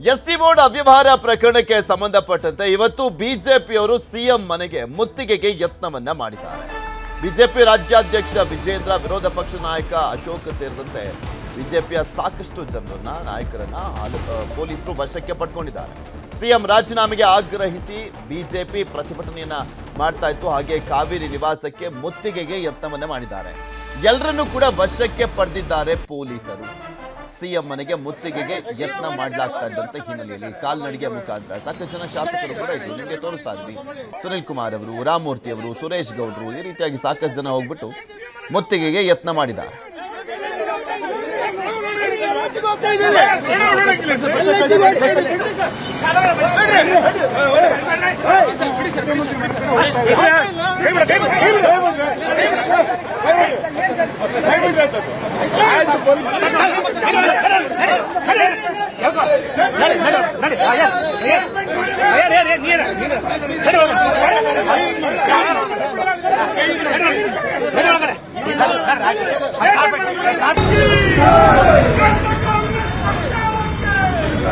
ST board ಅವ್ಯವಹಾರ ಪ್ರಕರಣಕ್ಕೆ ಸಂಬಂಧಪಟ್ಟಂತೆ ಇವತ್ತು ಬಿಜೆಪಿಯವರು ಸಿಎಂ ಮನೆಗೆ ಮುತ್ತಿಗೆಗೆ ಯತ್ನವನ್ನ ಮಾಡಿದ್ದಾರೆ. ಬಿಜೆಪಿ ರಾಜ್ಯಾಧ್ಯಕ್ಷ ವಿಜೇಂದ್ರ ವಿರೋಧ ಪಕ್ಷ ನಾಯಕ ಅಶೋಕ್ ಸೇರಿದಂತೆ ಬಿಜೆಪಿಯ ಸಾಕಷ್ಟು ಜನರನ್ನ, ನಾಯಕರನ್ನ ಪೊಲೀಸರು ವಶಕ್ಕೆ ಪಡ್ಕೊಂಡಿದ್ದಾರೆ. ಸಿಎಂ ರಾಜೀನಾಮೆಗೆ ಆಗ್ರಹಿಸಿ ಬಿಜೆಪಿ ಪ್ರತಿಭಟನೆಯನ್ನ ಮಾಡ್ತಾ ಇತ್ತು. ಹಾಗೆ ಕಾವೇರಿ ನಿವಾಸಕ್ಕೆ ಮುತ್ತಿಗೆಗೆ ಯತ್ನವನ್ನ ಮಾಡಿದ್ದಾರೆ. ಎಲ್ಲರನ್ನೂ ಕೂಡ ವಶಕ್ಕೆ ಪಡೆದಿದ್ದಾರೆ ಪೊಲೀಸರು. ಸಿಎಂ ಮನೆಗೆ ಮುತ್ತಿಗೆಗೆ ಯತ್ನ ಮಾಡಲಾಗ್ತಾ ಇದ್ದಂತ ಹಿನ್ನೆಲೆಯಲ್ಲಿ ಕಾಲ್ನಡಿಗೆ ಮುಖಾಂತರ ಸಾಕಷ್ಟು ಜನ ಶಾಸಕರು ಕೂಡ ಇದ್ರು ನಿಮಗೆ ತೋರಿಸ್ತಾ ಇದ್ವಿ ಸುನಿಲ್ ಕುಮಾರ್ ಅವರು ರಾಮಮೂರ್ತಿ ಅವರು ಸುರೇಶ್ ಗೌಡ್ರು ಈ ರೀತಿಯಾಗಿ ಸಾಕಷ್ಟು ಜನ ಹೋಗ್ಬಿಟ್ಟು ಮುತ್ತಿಗೆಗೆ ಯತ್ನ ಮಾಡಿದ್ದಾರೆ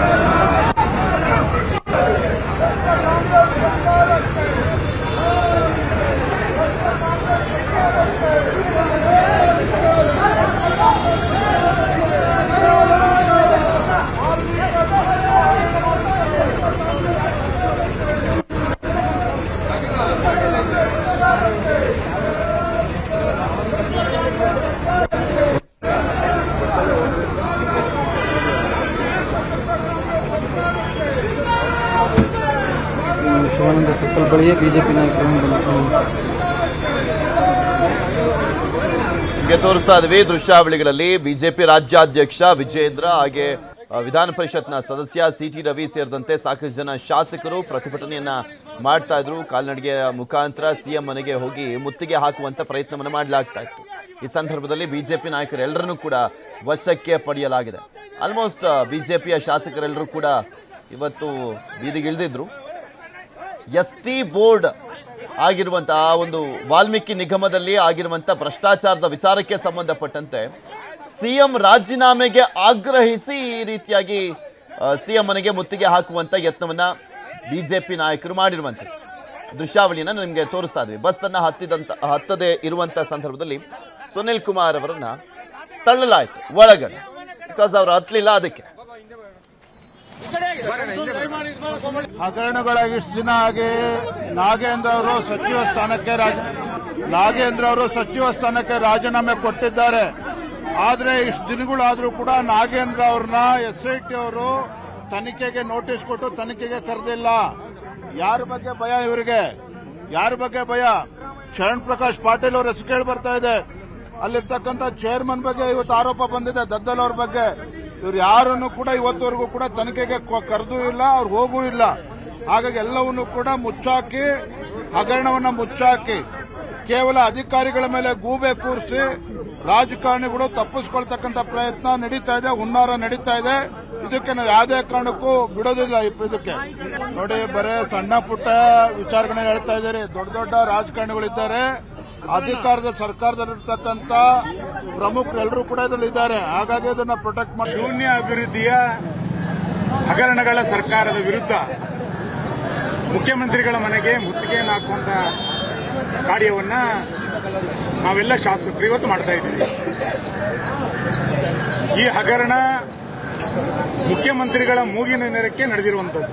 ಶಿವಾನಂದ ಬಳಿಯೇ ಬಿಜೆಪಿ ನಾಯಕರು ತೋರಿಸ್ತಾ ಇದ್ವಿ ದೃಶ್ಯಾವಳಿಗಳಲ್ಲಿ ಬಿಜೆಪಿ ರಾಜ್ಯಾಧ್ಯಕ್ಷ ವಿಜೇಂದ್ರ ಹಾಗೆ ವಿಧಾನ ಪರಿಷತ್ನ ಸದಸ್ಯ ಸಿ ಟಿ ರವಿ ಸೇರಿದಂತೆ ಸಾಕಷ್ಟು ಜನ ಶಾಸಕರು ಪ್ರತಿಭಟನೆಯನ್ನ ಮಾಡ್ತಾ ಇದ್ರು. ಕಾಲ್ನಡಿಗೆಯ ಮುಖಾಂತರ ಸಿಎಂ ಮನೆಗೆ ಹೋಗಿ ಮುತ್ತಿಗೆ ಹಾಕುವಂತ ಪ್ರಯತ್ನವನ್ನು ಮಾಡಲಾಗ್ತಾ ಇತ್ತು. ಈ ಸಂದರ್ಭದಲ್ಲಿ ಬಿಜೆಪಿ ನಾಯಕರೆಲ್ಲರನ್ನೂ ಕೂಡ ವಶಕ್ಕೆ ಪಡೆಯಲಾಗಿದೆ. ಆಲ್ಮೋಸ್ಟ್ ಬಿಜೆಪಿಯ ಶಾಸಕರೆಲ್ಲರೂ ಕೂಡ ಇವತ್ತು ಬೀದಿಗಿಳಿದಿದ್ರು. ಎಸ್ ಟಿ ಬೋರ್ಡ್ ಆಗಿರುವಂಥ ಆ ಒಂದು ವಾಲ್ಮೀಕಿ ನಿಗಮದಲ್ಲಿ ಆಗಿರುವಂಥ ಭ್ರಷ್ಟಾಚಾರದ ವಿಚಾರಕ್ಕೆ ಸಂಬಂಧಪಟ್ಟಂತೆ ಸಿಎಂ ರಾಜೀನಾಮೆಗೆ ಆಗ್ರಹಿಸಿ ಈ ರೀತಿಯಾಗಿ ಸಿಎಂ ಮನೆಗೆ ಮುತ್ತಿಗೆ ಹಾಕುವಂತ ಯತ್ನವನ್ನ ಬಿಜೆಪಿ ನಾಯಕರು ಮಾಡಿರುವಂತೆ. ದೃಶ್ಯಾವಳಿಯನ್ನ ನಿಮಗೆ ತೋರಿಸ್ತಾ ಇದ್ವಿ. ಬಸ್ ಹತ್ತಿದಂಥ ಹತ್ತದೇ ಇರುವಂತ ಸಂದರ್ಭದಲ್ಲಿ ಸುನಿಲ್ ಕುಮಾರ್ ಅವರನ್ನು ತಳ್ಳಲಾಯಿತು, ಒಳಗಡೆ. ಬಿಕಾಸ್ ಅವರು ಹತ್ತಲಿಲ್ಲ ಅದಕ್ಕೆ. ಹಗರಣಗಳಾಗಿ ಇಷ್ಟು ದಿನ ಆಗಿ ನಾಗೇಂದ್ರ ಅವರು ಸಚಿವ ಸ್ಥಾನಕ್ಕೆ ನಾಗೇಂದ್ರ ಅವರು ಸಚಿವ ಸ್ಥಾನಕ್ಕೆ ರಾಜೀನಾಮೆ ಕೊಟ್ಟಿದ್ದಾರೆ. ಆದರೆ ಇಷ್ಟು ದಿನಗಳಾದರೂ ಕೂಡ ನಾಗೇಂದ್ರ ಅವ್ರನ್ನ ಎಸ್ ಐ ಟಿ ಅವರು ತನಿಖೆಗೆ ನೋಟಿಸ್ ಕೊಟ್ಟು ತನಿಖೆಗೆ ಕರೆದಿಲ್ಲ. ಯಾರ ಬಗ್ಗೆ ಭಯ ಇವರಿಗೆ? ಯಾರ ಬಗ್ಗೆ ಭಯ? ಶರಣ್ ಪ್ರಕಾಶ್ ಪಾಟೀಲ್ ಅವ್ರ ಹೆಸರು ಕೇಳಿ ಬರ್ತಾ ಇದೆ. ಅಲ್ಲಿರ್ತಕ್ಕಂಥ ಚೇರ್ಮನ್ ಬಗ್ಗೆ ಇವತ್ತು ಆರೋಪ ಬಂದಿದೆ, ದದ್ದಲ್ ಅವ್ರ ಬಗ್ಗೆ. ಇವ್ರು ಯಾರನ್ನು ಕೂಡ ಇವತ್ತುವರೆಗೂ ಕೂಡ ತನಿಖೆಗೆ ಕರೆದೂ ಇಲ್ಲ, ಅವ್ರು ಹೋಗೂ ಇಲ್ಲ. ಹಾಗಾಗಿ ಎಲ್ಲವನ್ನು ಕೂಡ ಮುಚ್ಚಾಕಿ, ಹಗರಣವನ್ನ ಮುಚ್ಚಾಕಿ, ಕೇವಲ ಅಧಿಕಾರಿಗಳ ಮೇಲೆ ಗೂಬೆ ಕೂರಿಸಿ ರಾಜಕಾರಣಿಗಳು ತಪ್ಪಿಸ್ಕೊಳ್ತಕ್ಕಂಥ ಪ್ರಯತ್ನ ನಡೀತಾ ಇದೆ, ಹುನ್ನಾರ ನಡೀತಾ ಇದೆ. ಇದಕ್ಕೆ ನಾವು ಯಾವುದೇ ಕಾರಣಕ್ಕೂ ಬಿಡೋದಿಲ್ಲ ಇದಕ್ಕೆ. ನೋಡಿ, ಬರೇ ಸಣ್ಣ ಪುಟ್ಟ ವಿಚಾರಗಳನ್ನ ಹೇಳ್ತಾ ಇದ್ದಾರೆ. ದೊಡ್ಡ ದೊಡ್ಡ ರಾಜಕಾರಣಿಗಳಿದ್ದಾರೆ. ಅಧಿಕಾರದ ಸರ್ಕಾರದಲ್ಲಿರ್ತಕ್ಕಂಥ ಪ್ರಮುಖರೆಲ್ಲರೂ ಕೂಡ ಇದರಲ್ಲಿ ಇದ್ದಾರೆ. ಹಾಗಾಗಿ ಅದನ್ನ ಪ್ರೊಟೆಕ್ಟ್ ಮಾಡಿ ಶೂನ್ಯ ಅಭಿವೃದ್ಧಿಯ ಹಗರಣಗಳ ಸರ್ಕಾರದ ವಿರುದ್ಧ ಮುಖ್ಯಮಂತ್ರಿಗಳ ಮನೆಗೆ ಮುತ್ತಿಗೆಯನ್ನು ಹಾಕುವಂತ ಕಾರ್ಯವನ್ನ ನಾವೆಲ್ಲ ಶಾಸಕರು ಇವತ್ತು ಮಾಡ್ತಾ ಇದ್ದೀವಿ. ಈ ಹಗರಣ ಮುಖ್ಯಮಂತ್ರಿಗಳ ಮೂಗಿನ ನೆರಕ್ಕೆ ನಡೆದಿರುವಂತದ್ದು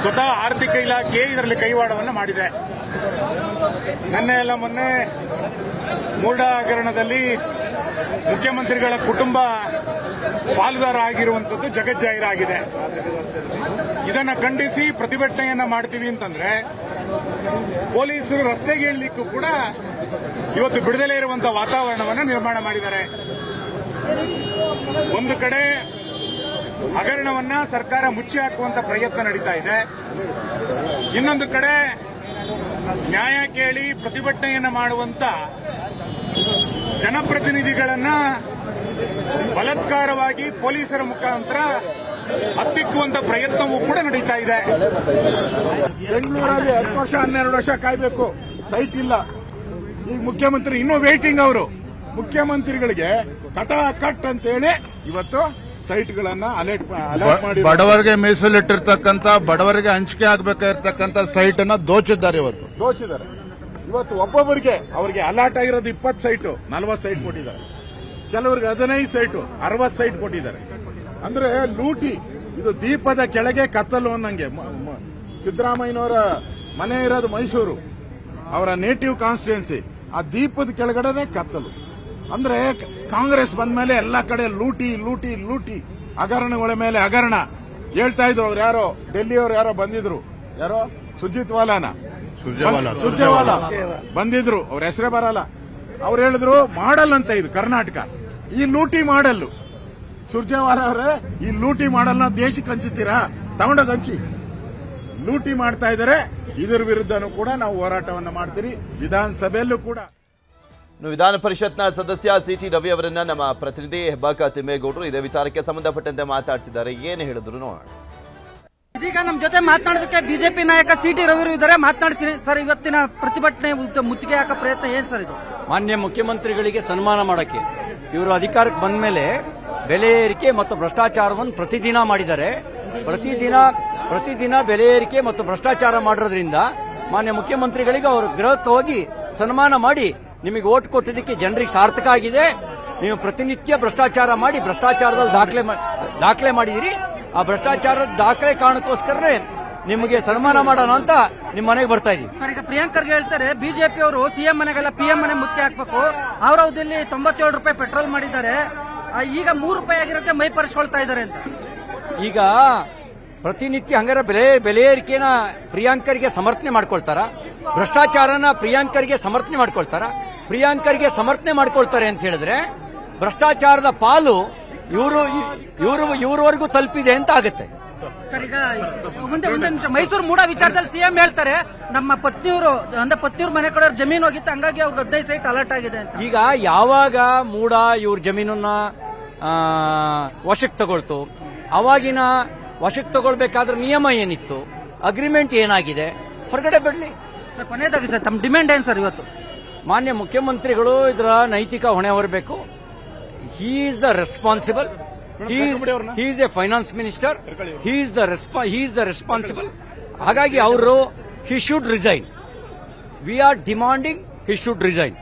ಸ್ವತಃ ಆರ್ಥಿಕ ಇಲಾಖೆ ಇದರಲ್ಲಿ ಕೈವಾಡವನ್ನು ಮಾಡಿದೆ. ನಿನ್ನೆ ಎಲ್ಲ ಮೊನ್ನೆ ಮೂಡ ಹಗರಣದಲ್ಲಿ ಮುಖ್ಯಮಂತ್ರಿಗಳ ಕುಟುಂಬ ಪಾಲುದಾರ ಆಗಿರುವಂತದ್ದು ಜಗಜ್ಜಾಹೀರಾಗಿದೆ ಇದನ್ನ ಖಂಡಿಸಿ ಪ್ರತಿಭಟನೆಯನ್ನ ಮಾಡ್ತೀವಿ ಅಂತಂದ್ರೆ ಪೊಲೀಸರು ರಸ್ತೆಗೆ ಇಳಿಲಿಕ್ಕೂ ಕೂಡ ಇವತ್ತು ಬಿಡದಲೇ ಇರುವಂತಹ ವಾತಾವರಣವನ್ನು ನಿರ್ಮಾಣ ಮಾಡಿದ್ದಾರೆ. ಒಂದು ಕಡೆ ಹಗರಣವನ್ನ ಸರ್ಕಾರ ಮುಚ್ಚಿ ಹಾಕುವಂತ ಪ್ರಯತ್ನ ನಡೀತಾ ಇದೆ. ಇನ್ನೊಂದು ಕಡೆ ನ್ಯಾಯ ಕೇಳಿ ಪ್ರತಿಭಟನೆಯನ್ನು ಮಾಡುವಂತ ಜನಪ್ರತಿನಿಧಿಗಳನ್ನ ಬಲತ್ಕಾರವಾಗಿ ಪೊಲೀಸರ ಮುಖಾಂತರ ಹತ್ತಿಕ್ಕುವಂತ ಪ್ರಯತ್ನವೂ ಕೂಡ ನಡೀತಾ ಇದೆ. ಬೆಂಗಳೂರಲ್ಲಿ ಹತ್ತು ವರ್ಷ, ಹನ್ನೆರಡು ವರ್ಷ ಕಾಯ್ಬೇಕು. ಸೈಟ್ ಇಲ್ಲ. ಈ ಮುಖ್ಯಮಂತ್ರಿ ಇನ್ನೂ ವೇಟಿಂಗ್ ಅವರು. ಮುಖ್ಯಮಂತ್ರಿಗಳಿಗೆ ಕಟ ಕಟ್ ಅಂತೇಳಿ ಇವತ್ತು ಸೈಟ್ಗಳನ್ನ ಅಲರ್ಟ್ ಅಲರ್ಟ್ ಮಾಡಿ ಬಡವರಿಗೆ ಮೀಸಲಿಟ್ಟಿರ್ತಕ್ಕಂಥ ಬಡವರಿಗೆ ಹಂಚಿಕೆ ಆಗ್ಬೇಕಾಗಿರ್ತಕ್ಕಂಥ ಸೈಟ್ ಅನ್ನ ದೋಚಿದ್ದಾರೆ ಇವತ್ತು. ದೋಚಿದ್ದಾರೆ. ಇವತ್ತು ಒಬ್ಬೊಬ್ಬರಿಗೆ ಅವರಿಗೆ ಅಲರ್ಟ್ ಆಗಿರೋದು ಇಪ್ಪತ್ತು ಸೈಟು ನಲವತ್ತು ಸೈಟ್ ಕೊಟ್ಟಿದ್ದಾರೆ. ಕೆಲವರಿಗೆ ಹದಿನೈದು ಸೈಟು ಅರವತ್ತು ಸೈಟ್ ಕೊಟ್ಟಿದ್ದಾರೆ. ಅಂದ್ರೆ ಲೂಟಿ ಇದು ದೀಪದ ಕೆಳಗೆ ಕತ್ತಲು ಅನ್ನಂಗೆ. ಸಿದ್ದರಾಮಯ್ಯನವರ ಮನೆ ಇರೋದು ಮೈಸೂರು. ಅವರ ನೇಟಿವ್ ಕಾನ್ಸ್ಟಿಟ್ಯೂನ್ಸಿ ಆ ದೀಪದ ಕೆಳಗಡೆನೆ ಕತ್ತಲು. ಅಂದ್ರೆ ಕಾಂಗ್ರೆಸ್ ಬಂದ ಮೇಲೆ ಎಲ್ಲ ಕಡೆ ಲೂಟಿ ಲೂಟಿ ಲೂಟಿ. ಹಗರಣಗಳ ಮೇಲೆ ಹಗರಣ. ಹೇಳ್ತಾ ಇದ್ರು ಅವ್ರು ಯಾರೋ ಡೆಲ್ಲಿಯವ್ರು ಯಾರೋ ಬಂದಿದ್ರು. ಯಾರೋ? ಸುಜಿತ್ ವಾಲಾನ? ಸುರ್ಜೇವಾಲಾ. ಬಂದಿದ್ರು. ಅವ್ರ ಹೆಸರೇ ಬರಲ್ಲ. ಅವ್ರು ಹೇಳಿದ್ರು ಮಾಡಲ್ ಅಂತ ಇದು ಕರ್ನಾಟಕ. ಈ ಲೂಟಿ ಮಾಡಲ್ಲು. ಸುರ್ಜೇವಾಲ ಅವರೇ ಈ ಲೂಟಿ ಮಾಡಲ್ನ ದೇಶಕ್ಕೆ ಹಂಚುತ್ತೀರಾ ತಗೊಂಡ ಹಂಚಿ. ಲೂಟಿ ಮಾಡ್ತಾ ಇದ್ದಾರೆ ಇದರ ವಿರುದ್ಧನೂ ಕೂಡ ನಾವು ಹೋರಾಟವನ್ನು ಮಾಡ್ತೀರಿ. ವಿಧಾನಸಭೆಯಲ್ಲೂ ಕೂಡ. ವಿಧಾನ ಪರಿಷತ್ನ ಸದಸ್ಯ ಸಿ ಟಿ ರವಿ ಅವರನ್ನ ನಮ್ಮ ಪ್ರತಿನಿಧಿ ಹೆಬ್ಬಾಕ ತಿಮ್ಮೇಗೌಡರು ಇದೇ ವಿಚಾರಕ್ಕೆ ಸಂಬಂಧಪಟ್ಟಂತೆ ಮಾತಾಡಿಸಿದ್ದಾರೆ. ಏನು ಹೇಳಿದ್ರು ನೋಡೋಣ ಇದೀಗ ನಮ್ಮ ಜೊತೆ ಮಾತನಾಡೋದಕ್ಕೆ ಬಿಜೆಪಿ ನಾಯಕ ಸಿ ಟಿ ರವಿರು ಇದ್ದಾರೆ. ಮಾತನಾಡ್ತೀನಿ ಸರ್ ಇವತ್ತಿನ ಪ್ರತಿಭಟನೆ ಮುತ್ತಿಗೆ ಹಾಕೋ ಪ್ರಯತ್ನ ಏನ್ ಸರ್ ಇದು? ಮಾನ್ಯ ಮುಖ್ಯಮಂತ್ರಿಗಳಿಗೆ ಸನ್ಮಾನ ಮಾಡಕ್ಕೆ. ಇವರು ಅಧಿಕಾರಕ್ಕೆ ಬಂದ ಮೇಲೆ ಬೆಲೆ ಏರಿಕೆ ಮತ್ತು ಭ್ರಷ್ಟಾಚಾರವನ್ನು ಪ್ರತಿದಿನ ಮಾಡಿದ್ದಾರೆ. ಪ್ರತಿದಿನ ಪ್ರತಿದಿನ ಬೆಲೆ ಏರಿಕೆ ಮತ್ತು ಭ್ರಷ್ಟಾಚಾರ ಮಾಡಿರೋದ್ರಿಂದ ಮಾನ್ಯ ಮುಖ್ಯಮಂತ್ರಿಗಳಿಗೆ ಅವರು ಗೃಹಕ್ಕೆ ಹೋಗಿ ಸನ್ಮಾನ ಮಾಡಿ ನಿಮಗೆ ಓಟ್ ಕೊಟ್ಟಿದ್ದಕ್ಕೆ ಜನರಿಗೆ ಸಾರ್ಥಕ ಆಗಿದೆ. ನೀವು ಪ್ರತಿನಿತ್ಯ ಭ್ರಷ್ಟಾಚಾರ ಮಾಡಿ ಭ್ರಷ್ಟಾಚಾರದಲ್ಲಿ ದಾಖಲೆ ದಾಖಲೆ ಮಾಡಿದಿರಿ. ಆ ಭ್ರಷ್ಟಾಚಾರದ ದಾಖಲೆ ಕಾರಣಕ್ಕೋಸ್ಕರನೇ ನಿಮಗೆ ಸನ್ಮಾನ ಮಾಡೋಣ ಅಂತ ನಿಮ್ಮ ಮನೆಗೆ ಬರ್ತಾ ಇದೀವಿ ಸರ್ ಈಗ ಪ್ರಿಯಾಂಕರ್ಗೆ ಹೇಳ್ತಾರೆ ಬಿಜೆಪಿ ಅವರು ಸಿಎಂ ಮನೆಗೆಲ್ಲ ಪಿಎಂ ಮನೆ ಮುಖ್ಯ ಹಾಕ್ಬೇಕು. ಅವ್ರ ಅವಧಿಯಲ್ಲಿ ತೊಂಬತ್ತೇಳು ರೂಪಾಯಿ ಪೆಟ್ರೋಲ್ ಮಾಡಿದ್ದಾರೆ. ಈಗ ಮೂರು ರೂಪಾಯಿ ಆಗಿರುತ್ತೆ ಮೈ ಪರಿಸ್ಕೊಳ್ತಾ ಇದ್ದಾರೆ ಅಂತ. ಈಗ ಪ್ರತಿನಿತ್ಯ ಹಂಗಾರ ಬೆಲೆ ಬೆಲೆ ಏರಿಕೆನ ಪ್ರಿಯಾಂಕರ್ಗೆ ಸಮರ್ಥನೆ ಮಾಡ್ಕೊಳ್ತಾರ. ಭ್ರಷ್ಟಾಚಾರನ ಪ್ರಿಯಾಂಕರ್ಗೆ ಸಮರ್ಥನೆ ಮಾಡ್ಕೊಳ್ತಾರ. ಪ್ರಿಯಾಂಕರ್ಗೆ ಸಮರ್ಥನೆ ಮಾಡ್ಕೊಳ್ತಾರೆ ಅಂತ ಹೇಳಿದ್ರೆ ಭ್ರಷ್ಟಾಚಾರದ ಪಾಲು ಇವರು ಇವರು ಇವ್ರವರೆಗೂ ತಲುಪಿದೆ ಅಂತ ಆಗುತ್ತೆ. ಸರ್ ಈಗ ಮುಂದೆ ಒಂದೇ ನಿಮಿಷ ಮೈಸೂರು ಮೂಡ ವಿಚಾರದಲ್ಲಿ ಸಿಎಂ ಹೇಳ್ತಾರೆ ನಮ್ಮ ಪತ್ನಿಯವರು ಅಂದ್ರೆ ಪತ್ನಿಯವ್ರ ಮನೆ ಕಡೆ ಜಮೀನು ಹೋಗಿತ್ತು ಹಂಗಾಗಿ ಅವ್ರ ಹದಿನೈದು ಸೈಟ್ ಅಲರ್ಟ್ ಆಗಿದೆ ಅಂತ. ಈಗ ಯಾವಾಗ ಮೂಡ ಇವ್ರ ಜಮೀನನ್ನ ವಶಕ್ಕೆ ತಗೊಳ್ತು? ಅವಾಗಿನ ವಶಕ್ಕೆ ತಗೊಳ್ಬೇಕಾದ್ರೆ ನಿಯಮ ಏನಿತ್ತು? ಅಗ್ರಿಮೆಂಟ್ ಏನಾಗಿದೆ? ಹೊರಗಡೆ ಬಿಡ್ಲಿ. ಸರ್ ಕೊನೆಯದಾಗಿ ಸರ್ ತಮ್ಮ ಡಿಮ್ಯಾಂಡ್ ಏನ್ ಸರ್ ಇವತ್ತು? ಮಾನ್ಯ ಮುಖ್ಯಮಂತ್ರಿಗಳು ಇದರ ನೈತಿಕ ಹೊಣೆ ಹೊರಬೇಕು. He is the responsible he is a finance minister he is the he is the responsible ಹಾಗಾಗಿ ಅವರು he should resign we are demanding he should resign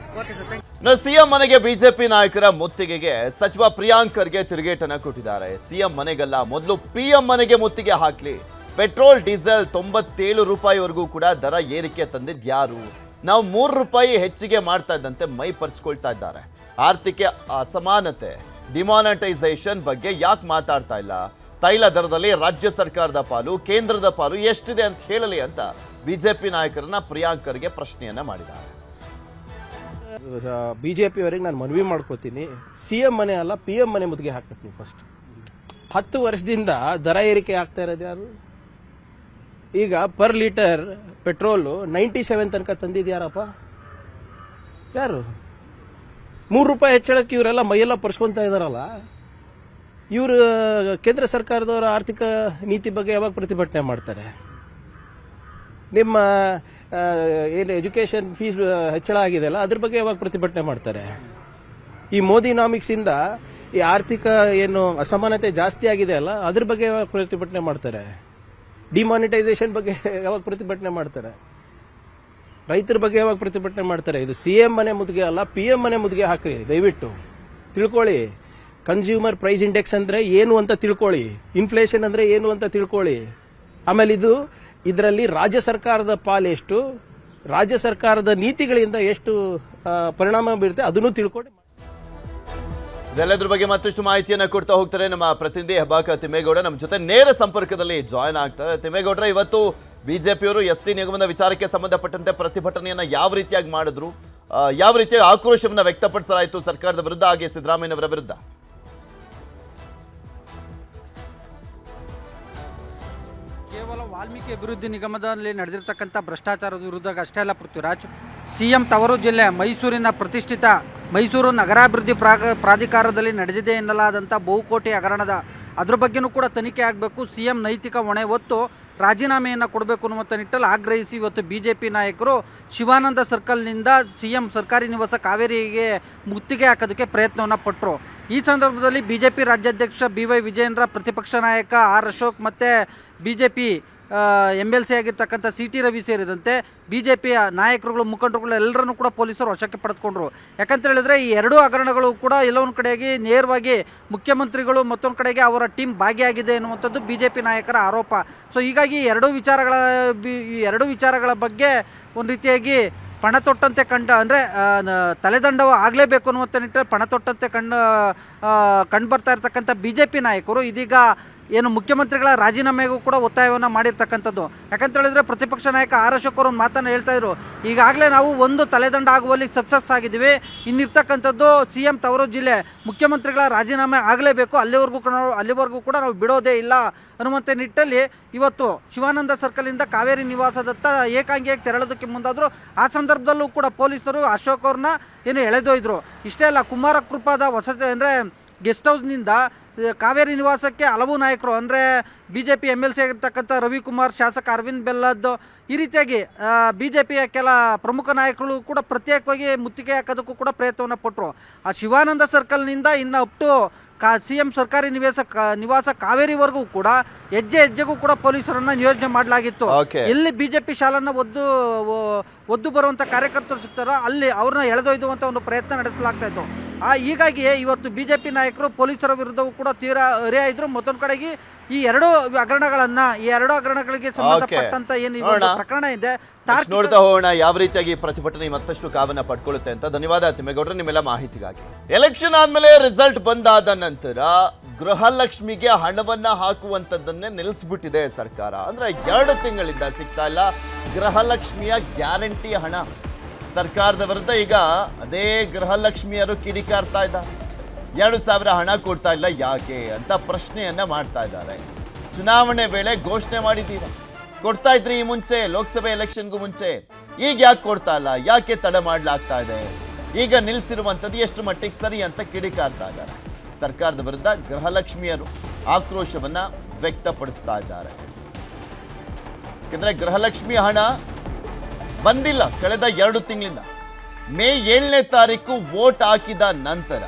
CM ಮನೆಗೆ ಬಿಜೆಪಿ ನಾಯಕರ ಮುತ್ತಿಗೆಗೆ ಸಚಿವ ಪ್ರಿಯಾಂಕರ್ಗೆ ತಿರುಗೇಟನ್ನ ಕೊಟ್ಟಿದ್ದಾರೆ. ಸಿಎಂ ಮನೆಗಲ್ಲ, ಮೊದಲು ಪಿಎಂ ಮನೆಗೆ ಮುತ್ತಿಗೆ ಹಾಕ್ಲಿ. ಪೆಟ್ರೋಲ್, ಡೀಸೆಲ್ ತೊಂಬತ್ತೇಳು ರೂಪಾಯಿವರೆಗೂ ಕೂಡ ದರ ಏರಿಕೆ ತಂದಿದ್ಯಾರು ನಾವು ಮೂರು ರೂಪಾಯಿ ಹೆಚ್ಚಿಗೆ ಮಾಡ್ತಾ ಇದ್ದಂತೆ ಮೈ ಪರ್ಚ್ಕೊಳ್ತಾ ಇದ್ದಾರೆ. ಆರ್ಥಿಕ ಅಸಮಾನತೆ, ಡಿಮಾನಿಟೈಸೇಷನ್ ಬಗ್ಗೆ ಯಾಕೆ ಮಾತಾಡ್ತಾ ಇಲ್ಲ? ತೈಲ ದರದಲ್ಲಿ ರಾಜ್ಯ ಸರ್ಕಾರದ ಪಾಲು, ಕೇಂದ್ರದ ಪಾಲು ಎಷ್ಟಿದೆ ಅಂತ ಹೇಳಲಿ ಅಂತ ಬಿಜೆಪಿ ನಾಯಕರನ್ನ ಪ್ರಿಯಾಂಕರ್ಗೆ ಪ್ರಶ್ನೆಯನ್ನ ಮಾಡಿದ್ದಾರೆ. ಬಿ ಜೆ ಪಿಯವರಿಗೆ ನಾನು ಮನವಿ ಮಾಡ್ಕೋತೀನಿ. ಸಿ ಎಂ ಮನೆ ಅಲ್ಲ ಪಿ ಎಂ ಮನೆ ಮುದ್ದಿಗೆ ಹಾಕ್ಬೇಕು ಫಸ್ಟ್ ಹತ್ತು ವರ್ಷದಿಂದ ದರ ಏರಿಕೆ ಆಗ್ತಾ ಇರೋದು ಯಾರು? ಈಗ per litre petrol ninety seven ತನಕ ತಂದಿದ್ದು ಯಾರಪ್ಪ? ಯಾರು? ಮೂರು ರೂಪಾಯಿ ಹೆಚ್ಚಳಕ್ಕೆ ಇವರೆಲ್ಲ ಮೈಯೆಲ್ಲ ಪರ್ಸ್ಕೊಂತ ಇದಾರಲ್ಲ? ಇವರು, ಕೇಂದ್ರ ಸರ್ಕಾರದವರ ಆರ್ಥಿಕ ನೀತಿ ಬಗ್ಗೆ ಯಾವಾಗ ಪ್ರತಿಭಟನೆ ಮಾಡ್ತಾರೆ? ನಿಮ್ಮ ಏನು ಎಜುಕೇಶನ್ ಫೀಸ್ ಹೆಚ್ಚಳ ಆಗಿದೆ ಅಲ್ಲ ಅದ್ರ ಬಗ್ಗೆ ಯಾವಾಗ ಪ್ರತಿಭಟನೆ ಮಾಡ್ತಾರೆ? ಈ ಮೋದಿನಾಮಿಕ್ಸಿಂದ ಈ ಆರ್ಥಿಕ ಏನು ಅಸಮಾನತೆ ಜಾಸ್ತಿ ಆಗಿದೆ ಅಲ್ಲ, ಅದ್ರ ಬಗ್ಗೆ ಯಾವಾಗ ಪ್ರತಿಭಟನೆ ಮಾಡ್ತಾರೆ? ಡಿಮಾನಿಟೈಸೇಷನ್ ಬಗ್ಗೆ ಯಾವಾಗ ಪ್ರತಿಭಟನೆ ಮಾಡ್ತಾರೆ? ರೈತರ ಬಗ್ಗೆ ಯಾವಾಗ ಪ್ರತಿಭಟನೆ ಮಾಡ್ತಾರೆ? ಇದು ಸಿ ಎಂ ಮನೆ ಮುದ್ಗೆ ಅಲ್ಲ, ಪಿ ಎಂ ಮನೆ ಮುದ್ಗೆ ಹಾಕ್ರಿ, ದಯವಿಟ್ಟು. ತಿಳ್ಕೊಳ್ಳಿ. ಕನ್ಸ್ಯೂಮರ್ ಪ್ರೈಸ್ ಇಂಡೆಕ್ಸ್ ಅಂದ್ರೆ ಏನು ಅಂತ ತಿಳ್ಕೊಳ್ಳಿ. ಇನ್ಫ್ಲೇಷನ್ ಅಂದ್ರೆ ಏನು ಅಂತ ತಿಳ್ಕೊಳ್ಳಿ. ಆಮೇಲೆ ಇದು ಇದರಲ್ಲಿ ರಾಜ್ಯ ಸರ್ಕಾರದ ಪಾಲ್ ಎಷ್ಟು? ರಾಜ್ಯ ಸರ್ಕಾರದ ನೀತಿಗಳಿಂದ ಎಷ್ಟು ಪರಿಣಾಮ ಬೀರುತ್ತೆ? ಅದನ್ನು ತಿಳ್ಕೊಂಡು ಇದೆಲ್ಲದ್ರ ಬಗ್ಗೆ ಮತ್ತಷ್ಟು ಮಾಹಿತಿಯನ್ನು ಕೊಡ್ತಾ ಹೋಗ್ತಾರೆ ನಮ್ಮ ಪ್ರತಿನಿಧಿ ಹೆಬ್ಬಾಕ ತಿಮ್ಮೇಗೌಡ. ನಮ್ಮ ಜೊತೆ ನೇರ ಸಂಪರ್ಕದಲ್ಲಿ ಜಾಯ್ನ್ ಆಗ್ತಾರೆ. ತಿಮ್ಮೇಗೌಡ್ರ, ಇವತ್ತು ಬಿಜೆಪಿಯವರು ಎಸ್ ಟಿ ನಿಗಮದ ವಿಚಾರಕ್ಕೆ ಸಂಬಂಧಪಟ್ಟಂತೆ ಪ್ರತಿಭಟನೆಯನ್ನ ಯಾವ ರೀತಿಯಾಗಿ ಮಾಡಿದ್ರು? ಯಾವ ರೀತಿಯ ಆಕ್ರೋಶವನ್ನು ವ್ಯಕ್ತಪಡಿಸಲಾಯಿತು ಸರ್ಕಾರದ ವಿರುದ್ಧ? ಹಾಗೆ ಸಿದ್ದರಾಮಯ್ಯನವರ ವಿರುದ್ಧ. ಕೇವಲ ವಾಲ್ಮೀಕಿ ಅಭಿವೃದ್ಧಿ ನಿಗಮದಲ್ಲಿ ನಡೆದಿರ್ತಕ್ಕಂಥ ಭ್ರಷ್ಟಾಚಾರದ ವಿರುದ್ಧ ಅಷ್ಟೇ ಅಲ್ಲ, ಪೃಥ್ವಿರಾಜ್ ಸಿಎಂ ತವರು ಜಿಲ್ಲೆ ಮೈಸೂರಿನ ಪ್ರತಿಷ್ಠಿತ ಮೈಸೂರು ನಗರಾಭಿವೃದ್ಧಿ ಪ್ರಾಧಿಕಾರದಲ್ಲಿ ನಡೆದಿದೆ ಎನ್ನಲಾದಂಥ ಬಹುಕೋಟಿ ಹಗರಣದ ಅದ್ರ ಬಗ್ಗೆನೂ ಕೂಡ ತನಿಖೆ ಆಗಬೇಕು. ಸಿ ಎಂ ನೈತಿಕ ಹೊಣೆ ಹೊತ್ತು ರಾಜೀನಾಮೆಯನ್ನು ಕೊಡಬೇಕು ಅನ್ನುವಂಥ ನಿಟ್ಟಲ್ಲಿ ಆಗ್ರಹಿಸಿ ಇವತ್ತು ಬಿ ಜೆ ಪಿ ನಾಯಕರು ಶಿವಾನಂದ ಸರ್ಕಲ್ನಿಂದ ಸಿ ಎಂ ಸರ್ಕಾರಿ ನಿವಾಸ ಕಾವೇರಿಗೆ ಮುತ್ತಿಗೆ ಹಾಕೋದಕ್ಕೆ ಪ್ರಯತ್ನವನ್ನು ಪಟ್ಟರು ಈ ಸಂದರ್ಭದಲ್ಲಿ ಬಿ ಜೆ ಪಿ ರಾಜ್ಯಾಧ್ಯಕ್ಷ ಬಿ ವೈ ವಿಜಯೇಂದ್ರ, ಪ್ರತಿಪಕ್ಷ ನಾಯಕ ಆರ್ ಅಶೋಕ್ ಮತ್ತು B J P M L C ಆಗಿರ್ತಕ್ಕಂಥ ಸಿ ಟಿ ರವಿ ಸೇರಿದಂತೆ ಬಿ ಜೆ ಪಿಯ ನಾಯಕರುಗಳು, ಮುಖಂಡರುಗಳು ಎಲ್ಲರನ್ನು ಕೂಡ ಪೊಲೀಸರು ವಶಕ್ಕೆ ಪಡೆದುಕೊಂಡ್ರು. ಯಾಕಂತ ಹೇಳಿದ್ರೆ ಈ ಎರಡೂ ಹಗರಣಗಳು ಕೂಡ ಎಲ್ಲೊಂದು ಕಡೆಗೆ ನೇರವಾಗಿ ಮುಖ್ಯಮಂತ್ರಿಗಳು ಮತ್ತೊಂದು ಕಡೆಗೆ ಅವರ ಟೀಮ್ ಭಾಗಿಯಾಗಿದೆ ಎನ್ನುವಂಥದ್ದು ಬಿ ಜೆ ಪಿ ನಾಯಕರ ಆರೋಪ. ಸೊ ಹೀಗಾಗಿ ಎರಡೂ ವಿಚಾರಗಳ ಈ ಎರಡೂ ವಿಚಾರಗಳ ಬಗ್ಗೆ ಒಂದು ರೀತಿಯಾಗಿ ಪಣ ತೊಟ್ಟಂತೆ ಕಂಡ, ಅಂದರೆ ತಲೆದಂಡ ಆಗಲೇಬೇಕು ಅನ್ನುವಂಥ ನಿಟ್ಟಿನಲ್ಲಿ ಪಣ ತೊಟ್ಟಂತೆ ಕಂಡು ಕಂಡು ಬರ್ತಾ ಇರ್ತಕ್ಕಂಥ ಬಿ ಜೆ ಪಿ ನಾಯಕರು ಇದೀಗ ಏನು ಮುಖ್ಯಮಂತ್ರಿಗಳ ರಾಜೀನಾಮೆಗೂ ಕೂಡ ಒತ್ತಾಯವನ್ನು ಮಾಡಿರ್ತಕ್ಕಂಥದ್ದು. ಯಾಕಂತ ಹೇಳಿದ್ರೆ ಪ್ರತಿಪಕ್ಷ ನಾಯಕ ಆರ್ ಅಶೋಕ್ ಅವರು ಮಾತನ್ನು ಹೇಳ್ತಾ ಇದ್ರು. ಈಗಾಗಲೇ ನಾವು ಒಂದು ತಲೆದಂಡ ಆಗುವಲ್ಲಿ ಸಕ್ಸಸ್ ಆಗಿದ್ದೀವಿ. ಇನ್ನಿರ್ತಕ್ಕಂಥದ್ದು ಸಿ ಎಂ ತವರು ಜಿಲ್ಲೆ. ಮುಖ್ಯಮಂತ್ರಿಗಳ ರಾಜೀನಾಮೆ ಆಗಲೇಬೇಕು. ಅಲ್ಲಿವರೆಗೂ ಕೂಡ ಅಲ್ಲಿವರೆಗೂ ಕೂಡ ನಾವು ಬಿಡೋದೇ ಇಲ್ಲ ಅನ್ನುವಂಥ ನಿಟ್ಟಲ್ಲಿ ಇವತ್ತು ಶಿವಾನಂದ ಸರ್ಕಲಿಂದ ಕಾವೇರಿ ನಿವಾಸದತ್ತ ಏಕಾಂಗಿಯಾಗಿ ತೆರಳೋದಕ್ಕೆ ಮುಂದಾದರು ಆ ಸಂದರ್ಭದಲ್ಲೂ ಕೂಡ ಪೊಲೀಸರು ಅಶೋಕ್ ಅವ್ರನ್ನ ಏನು ಎಳೆದೊಯ್ದರು. ಇಷ್ಟೇ ಅಲ್ಲ ಕುಮಾರಕೃಪಾದ ವಸತಿ ಅಂದರೆ ಗೆಸ್ಟ್ ಹೌಸ್ನಿಂದ ಕಾವೇರಿ ನಿವಾಸಕ್ಕೆ ಹಲವು ನಾಯಕರು ಅಂದರೆ B J P M L C ಆಗಿರ್ತಕ್ಕಂಥ ರವಿಕುಮಾರ್ ಶಾಸಕ ಅರವಿಂದ್ ಬೆಲ್ಲದ್ ಈ ರೀತಿಯಾಗಿ ಬಿ ಜೆ ಪಿಯ ಕೆಲ ಪ್ರಮುಖ ನಾಯಕರು ಕೂಡ ಪ್ರತ್ಯೇಕವಾಗಿ ಮುತ್ತಿಗೆ ಹಾಕೋದಕ್ಕೂ ಕೂಡ ಪ್ರಯತ್ನವನ್ನು ಪಟ್ಟರು ಆ ಶಿವಾನಂದ ಸರ್ಕಲ್ನಿಂದ ಇನ್ನು ಅಪ್ ಟು ಕಾ ಸಿ ಎಂ ಸರ್ಕಾರಿ ನಿವಾಸ ನಿವಾಸ ಕಾವೇರಿವರೆಗೂ ಕೂಡ ಹೆಜ್ಜೆ ಹೆಜ್ಜೆಗೂ ಕೂಡ ಪೊಲೀಸರನ್ನ ನಿಯೋಜನೆ ಮಾಡಲಾಗಿತ್ತು. ಎಲ್ಲಿ ಬಿಜೆಪಿ ಜೆ ಒದ್ದು ಶಾಲನ್ನು ಒದ್ದು ಬರುವಂಥ ಕಾರ್ಯಕರ್ತರು ಸಿಗ್ತಾರೋ ಅಲ್ಲಿ ಅವ್ರನ್ನ ಎಳೆದೊಯ್ದುವಂಥ ಒಂದು ಪ್ರಯತ್ನ ನಡೆಸಲಾಗ್ತಾ ಇತ್ತು. ಆ ಹೀಗಾಗಿ ಇವತ್ತು ಬಿ ಜೆ ಪಿ ನಾಯಕರು ಪೊಲೀಸರ ವಿರುದ್ಧವೂ ಕೂಡ ತೀವ್ರ ಹರಿಯಾಯಿದ್ರು ಮತ್ತೊಂದು ಕಡೆಗೆ ಈ ಎರಡು ಹಗರಣಗಳನ್ನ ಈ ಎರಡು ಹಗರಣಗಳಿಗೆ ಸಂಬಂಧಪಟ್ಟಂತ ಏನು ಪ್ರಕರಣ ಇದೆ. ನೋಡ್ತಾ ಹೋಗೋಣ ಯಾವ ರೀತಿಯಾಗಿ ಪ್ರತಿಭಟನೆ ಮತ್ತಷ್ಟು ಕಾವನ್ನ ಪಡ್ಕೊಳ್ಳುತ್ತೆ ಅಂತ. ಧನ್ಯವಾದ ತಿಮ್ಮೇಗೌಡ್ರೆ ನಿಮ್ಮೆಲ್ಲ ಮಾಹಿತಿಗಾಗಿ. ಎಲೆಕ್ಷನ್ ಆದ್ಮೇಲೆ ರಿಸಲ್ಟ್ ಬಂದಾದ ನಂತರ ಗೃಹಲಕ್ಷ್ಮಿಗೆ ಹಣವನ್ನ ಹಾಕುವಂತದ್ದನ್ನೇ ನಿಲ್ಲಿಸ್ಬಿಟ್ಟಿದೆ ಸರ್ಕಾರ. ಅಂದ್ರೆ ಎರಡು ತಿಂಗಳಿಂದ ಸಿಗ್ತಾ ಇಲ್ಲ. ಗೃಹಲಕ್ಷ್ಮಿಯ ಗ್ಯಾರಂಟಿ ಹಣ. ಸರ್ಕಾರದ ವಿರುದ್ಧ ಈಗ ಅದೇ ಗೃಹಲಕ್ಷ್ಮಿಯರು ಕಿಡಿಕಾರ್ತಾ ಇದ್ದಾರೆ. ಎರಡು ಸಾವಿರ ಹಣ ಕೊಡ್ತಾ ಇಲ್ಲ, ಯಾಕೆ ಅಂತ ಪ್ರಶ್ನೆಯನ್ನ ಮಾಡ್ತಾ ಇದ್ದಾರೆ. ಚುನಾವಣೆ ವೇಳೆ ಘೋಷಣೆ ಮಾಡಿದ್ದೀರಾ? ಕೊಡ್ತಾ ಇದ್ರಿ ಈ ಮುಂಚೆ, ಲೋಕಸಭೆ ಎಲೆಕ್ಷನ್ಗೂ ಮುಂಚೆ. ಈಗ ಯಾಕೆ ಕೊಡ್ತಾ ಇಲ್ಲ? ಯಾಕೆ ತಡೆ ಮಾಡ್ಲಾಗ್ತಾ ಇದೆ? ಈಗ ನಿಲ್ಸಿರುವಂಥದ್ದು ಎಷ್ಟು ಮಟ್ಟಿಗೆ ಸರಿ ಅಂತ ಕಿಡಿಕಾರ್ತಾ ಇದ್ದಾರೆ. ಸರ್ಕಾರದ ವಿರುದ್ಧ ಗೃಹಲಕ್ಷ್ಮಿಯರು ಆಕ್ರೋಶವನ್ನ ವ್ಯಕ್ತಪಡಿಸ್ತಾ ಇದ್ದಾರೆ. ಯಾಕಂದ್ರೆ ಗೃಹಲಕ್ಷ್ಮಿ ಹಣ ಬಂದಿಲ್ಲ ಕಳೆದ ಎರಡು ತಿಂಗಳಿಂದ. ಮೇ ಏಳನೇ ತಾರೀಕು ವೋಟ್ ಹಾಕಿದ ನಂತರ,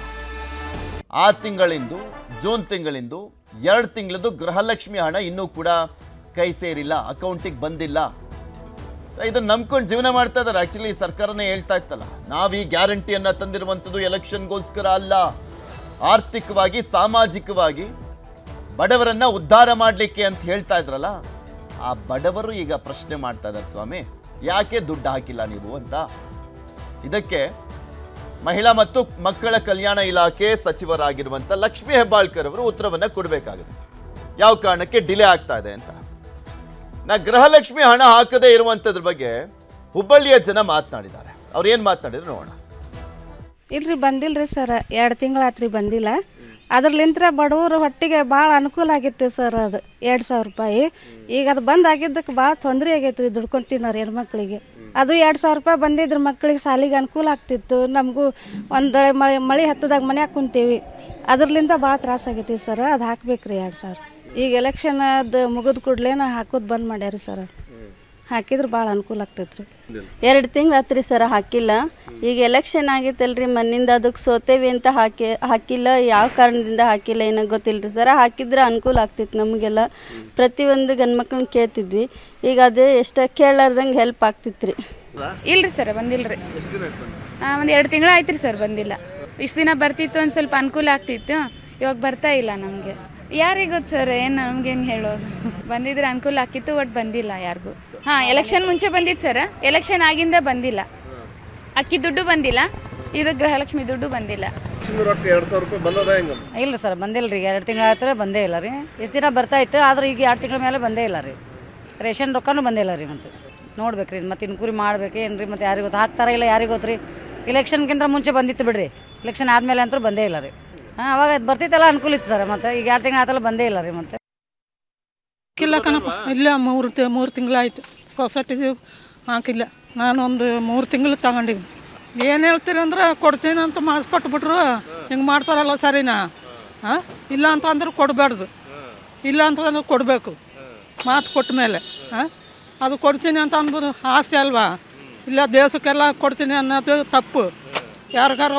ಆ ತಿಂಗಳಿಂದು, ಜೂನ್ ತಿಂಗಳಿಂದು, ಎರಡು ತಿಂಗಳದ್ದು ಗೃಹಲಕ್ಷ್ಮಿ ಹಣ ಇನ್ನೂ ಕೂಡ ಕೈ ಸೇರಿಲ್ಲ, ಅಕೌಂಟಿಗೆ ಬಂದಿಲ್ಲ. ಇದನ್ನ ನಂಬ್ಕೊಂಡು ಜೀವನ ಮಾಡ್ತಾ ಇದ್ದಾರೆ. ಆಕ್ಚುಲಿ ಸರ್ಕಾರನೇ ಹೇಳ್ತಾ ಇತ್ತಲ್ಲ, ನಾವು ಈ ಗ್ಯಾರಂಟಿಯನ್ನ ತಂದಿರುವಂಥದ್ದು ಎಲೆಕ್ಷನ್ಗೋಸ್ಕರ ಅಲ್ಲ. ಆರ್ಥಿಕವಾಗಿ, ಸಾಮಾಜಿಕವಾಗಿ ಬಡವರನ್ನ ಉದ್ಧಾರ ಮಾಡಲಿಕ್ಕೆ ಅಂತ ಹೇಳ್ತಾ ಇದ್ರಲ್ಲ, ಆ ಬಡವರು ಈಗ ಪ್ರಶ್ನೆ ಮಾಡ್ತಾ ಇದ್ದಾರೆ ಸ್ವಾಮಿ. ಯಾಕೆ ದುಡ್ಡು ಹಾಕಿಲ್ಲ ನೀವು ಅಂತ? ಇದಕ್ಕೆ ಮಹಿಳಾ ಮತ್ತು ಮಕ್ಕಳ ಕಲ್ಯಾಣ ಇಲಾಖೆ ಸಚಿವರಾಗಿರುವಂತ ಲಕ್ಷ್ಮೀ ಹೆಬ್ಬಾಳ್ಕರ್ ಅವರು ಉತ್ತರವನ್ನು ಕೊಡಬೇಕಾಗುತ್ತೆ ಯಾವ ಕಾರಣಕ್ಕೆ ಡಿಲೇ ಆಗ್ತಾ ಇದೆ ಅಂತ? ನಾ ಗೃಹಲಕ್ಷ್ಮಿ ಹಣ ಹಾಕದೇ ಇರುವಂಥದ್ರ ಬಗ್ಗೆ ಹುಬ್ಬಳ್ಳಿಯ ಜನ ಮಾತನಾಡಿದ್ದಾರೆ. ಅವ್ರು ಏನು ಮಾತನಾಡಿದ್ರು ನೋಡೋಣ. ಇಲ್ರಿ ಬಂದಿಲ್ರಿ ಸರ್. ಎರಡು ತಿಂಗಳಾತ್ರಿ ಬಂದಿಲ್ಲ. ಅದ್ರಲಿಂತ್ರ ಬಡವರು ಹೊಟ್ಟಿಗೆ ಭಾಳ ಅನುಕೂಲ ಆಗಿತ್ತು ಸರ್ ಅದು, ಎರಡು ಸಾವಿರ ರೂಪಾಯಿ. ಈಗ ಅದು ಬಂದ್ ಆಗಿದ್ದಕ್ಕೆ ಭಾಳ ತೊಂದರೆ ಆಗೈತ್ರಿ ದುಡ್ಕೊಂಡ್ ತಿನ್ನೋರು ಹೆಣ್ಮಕ್ಳಿಗೆ. ಅದು ಎರಡು ಸಾವಿರ ರೂಪಾಯಿ ಬಂದಿದ್ರ ಮಕ್ಳಿಗೆ ಸಾಲಿಗೆ ಅನುಕೂಲ ಆಗ್ತಿತ್ತು. ನಮಗೂ ಒಂದೊಳೆ ಮಳೆ ಮಳೆ ಹತ್ತದಾಗ ಮನ್ಯಾಗ ಕುಂತೀವಿ. ಅದ್ರಲಿಂದ ಭಾಳ ತ್ರಾಸ ಆಗೈತಿ ಸರ್, ಅದು ಹಾಕ್ಬೇಕ್ರಿ ಎರಡು ಸಾವಿರ. ಈಗ ಎಲೆಕ್ಷನ್ ಅದು ಮುಗಿದ ಕೂಡ್ಲೇನ ಹಾಕೋದು ಬಂದ್ ಮಾಡ್ಯಾರಿ ಸರ್. ಹಾಕಿದ್ರೆ ಭಾಳ ಅನುಕೂಲ ಆಗ್ತೈತ್ರಿ. ಎರಡು ತಿಂಗ್ಳು ಆತ್ರಿ ಸರ ಹಾಕಿಲ್ಲ. ಈಗ ಎಲೆಕ್ಷನ್ ಆಗೈತಲ್ರಿ ಮಣ್ಣಿಂದ ಅದಕ್ಕೆ ಸೋತೇವಿ ಅಂತ ಹಾಕಿ ಹಾಕಿಲ್ಲ ಯಾವ ಕಾರಣದಿಂದ ಹಾಕಿಲ್ಲ ಏನೋ ಗೊತ್ತಿಲ್ಲರಿ ಸರ್. ಹಾಕಿದ್ರೆ ಅನುಕೂಲ ಆಗ್ತಿತ್ತು ನಮಗೆಲ್ಲ. ಪ್ರತಿಯೊಂದು ಗಂಡ್ಮಕ್ಳನ್ನ ಕೇಳ್ತಿದ್ವಿ. ಈಗ ಅದೇ ಎಷ್ಟು ಕೇಳಾರ್ದಂಗೆ ಹೆಲ್ಪ್ ಆಗ್ತಿತ್ರಿ. ಇಲ್ರಿ ಸರ್ ಬಂದಿಲ್ರಿ. ಒಂದು ಎರಡು ತಿಂಗಳು ಆಯ್ತು ರೀ ಸರ್ ಬಂದಿಲ್ಲ. ಇಷ್ಟು ದಿನ ಬರ್ತಿತ್ತು ಒಂದು ಸ್ವಲ್ಪ ಅನುಕೂಲ ಆಗ್ತಿತ್ತು. ಇವಾಗ ಬರ್ತಾ ಇಲ್ಲ ನಮಗೆ. ಯಾರಿಗೆ ಗೊತ್ತು ಸರ್ ಏನು ನಮ್ಗೇನು ಹೇಳೋದು? ಬಂದಿದ್ರೆ ಅನುಕೂಲ ಆಕಿತ್ತು ಒಟ್ಟು ಬಂದಿಲ್ಲ ಯಾರಿಗೂ. ಹಾಂ ಎಲೆಕ್ಷನ್ ಮುಂಚೆ ಬಂದಿತ್ತು ಸರ್ ಎಲೆಕ್ಷನ್ ಆಗಿಂದ ಬಂದಿಲ್ಲ. ಅಕ್ಕಿ ದುಡ್ಡು ಬಂದಿಲ್ಲ. ಇದು ಗೃಹಲಕ್ಷ್ಮಿ ದುಡ್ಡು ಬಂದಿಲ್ಲ. ಇಲ್ಲ ಸರ್ ಬಂದಿಲ್ಲ ರೀ ಎರಡು ತಿಂಗಳ ಆಯ್ತು ಬಂದೇ ಇಲ್ಲ ರೀ. ಎಷ್ಟು ದಿನ ಬರ್ತಾ ಇತ್ತು ಆದ್ರೆ ಈಗ ಎರಡು ತಿಂಗಳ ಮೇಲೆ ಬಂದೇ ಇಲ್ಲ ರೀ. ರೇಷನ್ ರೊಕ್ಕನೂ ಇಲ್ಲ ರೀ ಮತ್ತೆ. ನೋಡ್ಬೇಕ್ರಿ ಮತ್ತೆ ಇನ್ಕ್ವರಿ ಮಾಡ್ಬೇಕು ಏನ್ರಿ ರೀ ಮತ್ತೆ ಯಾರಿಗೆ ಗೊತ್ತು ಹಾಕ್ತಾರ ಇಲ್ಲ ಯಾರಿಗೆ ಗೊತ್ತು ರೀ? ಇಲೆಕ್ಷನ್ಗಿಂತ ಮುಂಚೆ ಬಂದಿತ್ತು ಬಿಡ್ರಿ. ಇಲೆಕ್ಷನ್ ಆದಮೇಲೆ ಅಂತೂ ಬಂದೇ ಇಲ್ಲ ರೀ. ಹಾಂ, ಅವಾಗ ಬರ್ತಿತ್ತಲ್ಲ ಅನುಕೂಲ ಇತ್ತು ಸರ್, ಮತ್ತೆ ಈಗ ಎರಡು ತಿಂಗಳ ಆತಲ್ಲ ಬಂದೇ ಇಲ್ಲ ರೀ ಮತ್ತೆ. ಇಲ್ಲ ಕಣಪ್ಪ, ಇಲ್ಲ ಮೂರು ತಿ, ಮೂರು ತಿಂಗಳಾಯ್ತು. ಸೊಸೈಟಿದು ಹಾಕಿಲ್ಲ. ನಾನು ಒಂದು ಮೂರು ತಿಂಗಳು ತಗೊಂಡಿದ್ದೀನಿ ಏನು ಹೇಳ್ತೀರಿ ಅಂದ್ರೆ ಕೊಡ್ತೀನಿ ಅಂತ ಮಾತು ಕೊಟ್ಬಿಟ್ರು, ಹಿಂಗೆ ಮಾಡ್ತಾರಲ್ಲ ಸರಿನಾ? ಹಾಂ, ಇಲ್ಲ ಅಂತಂದ್ರೆ ಕೊಡಬಾರ್ದು ಇಲ್ಲ ಅಂತಂದ್ರೆ ಕೊಡಬೇಕು. ಮಾತು ಕೊಟ್ಟ ಮೇಲೆ, ಹಾಂ? ಅದು ಕೊಡ್ತೀನಿ ಅಂತ ಅಂದ್ಬಿಟ್ಟು ಆಸೆ ಅಲ್ವಾ? ಇಲ್ಲ ದೇಶಕ್ಕೆಲ್ಲ ಕೊಡ್ತೀನಿ ಅನ್ನೋದು ತಪ್ಪು. ಯಾರಿಗಾರ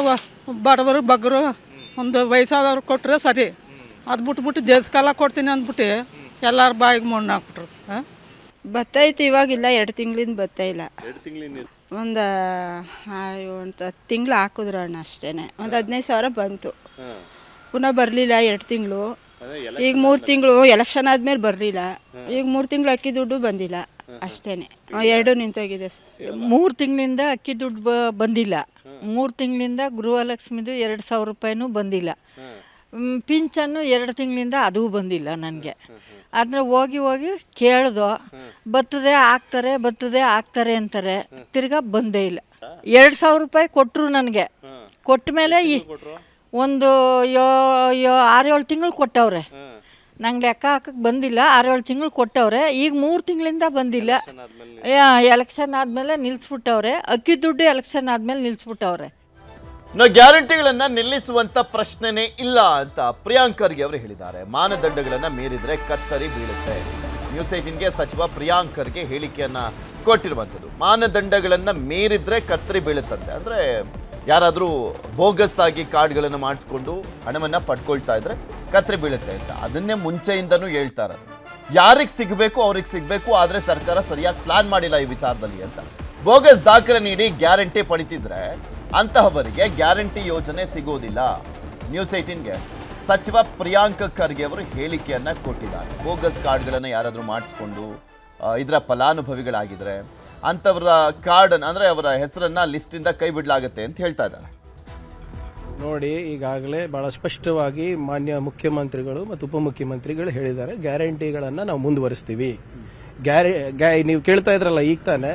ಬಡವರು, ಬಗ್ಗರು ಒಂದು ವಯಸ್ಸಾದವ್ರು ಕೊಟ್ಟರೆ ಸರಿ. ಅದು ಬಿಟ್ಬಿಟ್ಟು ದೇಶಕಾಲ ಕೊಡ್ತೀನಿ ಅಂದ್ಬಿಟ್ಟು ಎಲ್ಲರ ಬಾಯಿಗೆ ಮಣ್ಣು ಹಾಕ್ಬಿಟ್ರು. ಹಾಂ? ಬತ್ತೈತೆ ಇವಾಗಿಲ್ಲ ಎರಡು ತಿಂಗಳಿಂದ ಬತ್ತಾಯಿಲ್ಲ ಇಲ್ಲ ಒಂದು ಒಂದು ಹತ್ತು ತಿಂಗಳು ಹಾಕಿದ್ರು ಅಣ್ಣ ಅಷ್ಟೇ ಒಂದು ಹದಿನೈದು ಸಾವಿರ ಬಂತು. ಪುನಃ ಬರಲಿಲ್ಲ ಎರಡು ತಿಂಗಳು. ಈಗ ಮೂರು ತಿಂಗಳು ಎಲೆಕ್ಷನ್ ಆದಮೇಲೆ ಬರಲಿಲ್ಲ. ಈಗ ಮೂರು ತಿಂಗಳು ಅಕ್ಕಿ ದುಡ್ಡು ಬಂದಿಲ್ಲ ಅಷ್ಟೇ ಎರಡು ನಿಂತೋಗಿದೆ ಸರ್. ಮೂರು ತಿಂಗಳಿಂದ ಅಕ್ಕಿ ದುಡ್ಡು ಬ ಬಂದಿಲ್ಲ. ಮೂರು ತಿಂಗಳಿಂದ ಗೃಹಲಕ್ಷ್ಮಿದು ಎರಡು ಸಾವಿರ ರೂಪಾಯಿನೂ ಬಂದಿಲ್ಲ. ಪಿಂಚನ್ನು ಎರಡು ತಿಂಗಳಿಂದ ಅದೂ ಬಂದಿಲ್ಲ ನನಗೆ. ಅದನ್ನ ಹೋಗಿ ಹೋಗಿ ಕೇಳ್ದೋ ಬತ್ತದೆ ಹಾಕ್ತಾರೆ ಬತ್ತದೆ ಹಾಕ್ತಾರೆ ಅಂತಾರೆ ತಿರ್ಗಾ ಬಂದೇ ಇಲ್ಲ. ಎರಡು ಸಾವಿರ ರೂಪಾಯಿ ಕೊಟ್ಟರು ನನಗೆ. ಕೊಟ್ಟ ಮೇಲೆ ಈ ಒಂದು ಯೋ ಯೋ ಆರೇಳು ತಿಂಗಳು ಕೊಟ್ಟವ್ರೆ. ನಂಗೆ ಲೆಕ್ಕ ಹಾಕಕ್ಕೆ ಬಂದಿಲ್ಲ. ಆರೇಳು ತಿಂಗಳು ಕೊಟ್ಟವ್ರೆ. ಈಗ ಮೂರು ತಿಂಗಳಿಂದ ಬಂದಿಲ್ಲ. ಎಲೆಕ್ಷನ್ ಆದಮೇಲೆ ನಿಲ್ಲಿಸ್ಬಿಟ್ಟವ್ರೆ ಅಕ್ಕಿ ದುಡ್ಡು ಎಲೆಕ್ಷನ್ ಆದಮೇಲೆ ನಿಲ್ಲಿಸ್ಬಿಟ್ಟವ್ರೆ ನಾವು ಗ್ಯಾರಂಟಿಗಳನ್ನು ನಿಲ್ಲಿಸುವಂಥ ಪ್ರಶ್ನೆನೇ ಇಲ್ಲ ಅಂತ ಪ್ರಿಯಾಂಕ್ ಖರ್ಗೆ ಅವರು ಹೇಳಿದ್ದಾರೆ. ಮಾನದಂಡಗಳನ್ನು ಮೀರಿದರೆ ಕತ್ತರಿ ಬೀಳುತ್ತೆ. ನ್ಯೂಸ್ ಏಟಿನ್ಗೆ ಸಚಿವ ಪ್ರಿಯಾಂಕ್ ಖರ್ಗೆ ಹೇಳಿಕೆಯನ್ನ ಕೊಟ್ಟಿರುವಂಥದ್ದು. ಮಾನದಂಡಗಳನ್ನು ಮೀರಿದರೆ ಕತ್ತರಿ ಬೀಳುತ್ತಂತೆ. ಅಂದ್ರೆ ಯಾರಾದರೂ ಬೋಗಸ್ ಆಗಿ ಕಾರ್ಡ್ಗಳನ್ನು ಮಾಡಿಸ್ಕೊಂಡು ಹಣವನ್ನು ಪಡ್ಕೊಳ್ತಾ ಇದ್ರೆ ಕತ್ತರಿ ಬೀಳುತ್ತೆ ಅಂತ. ಅದನ್ನೇ ಮುಂಚೆಯಿಂದನೂ ಹೇಳ್ತಾ ಇರೋದು ಯಾರಿಗೆ ಸಿಗಬೇಕು, ಅವ್ರಿಗೆ ಸಿಗಬೇಕು, ಆದರೆ ಸರ್ಕಾರ ಸರಿಯಾಗಿ ಪ್ಲಾನ್ ಮಾಡಿಲ್ಲ ಈ ವಿಚಾರದಲ್ಲಿ ಅಂತ. ಬೋಗಸ್ ದಾಖಲೆ ನೀಡಿ ಗ್ಯಾರಂಟಿ ಪಡಿತಿದ್ರೆ ಅಂತಹವರಿಗೆ ಗ್ಯಾರಂಟಿ ಯೋಜನೆ ಸಿಗೋದಿಲ್ಲ. ನ್ಯೂಸ್ ಏಟೀನ್ಗೆ ಸಚಿವ ಪ್ರಿಯಾಂಕ್ ಖರ್ಗೆ ಅವರು ಹೇಳಿಕೆಯನ್ನು ಕೊಟ್ಟಿದ್ದಾರೆ. ಬೋಗಸ್ ಕಾರ್ಡ್ಗಳನ್ನು ಯಾರಾದರೂ ಮಾಡಿಸ್ಕೊಂಡು ಇದರ ಫಲಾನುಭವಿಗಳಾಗಿದ್ರೆ ಅಂಥವರ ಕಾರ್ಡ್ ಅಂದ್ರೆ ಅವರ ಹೆಸರನ್ನ ಲಿಸ್ಟಿಂದ ಕೈ ಬಿಡಲಾಗುತ್ತೆ ಅಂತ ಹೇಳ್ತಾ ಇದ್ದಾರೆ. ನೋಡಿ, ಈಗಾಗಲೇ ಬಹಳ ಸ್ಪಷ್ಟವಾಗಿ ಮಾನ್ಯ ಮುಖ್ಯಮಂತ್ರಿಗಳು ಮತ್ತು ಉಪಮುಖ್ಯಮಂತ್ರಿಗಳು ಹೇಳಿದ್ದಾರೆ, ಗ್ಯಾರಂಟಿಗಳನ್ನು ನಾವು ಮುಂದುವರಿಸ್ತೀವಿ. ಗ್ಯಾರೆ, ಗ್ಯಾ, ನೀವು ಕೇಳ್ತಾ ಇದ್ರಲ್ಲ ಈಗ ತಾನೇ,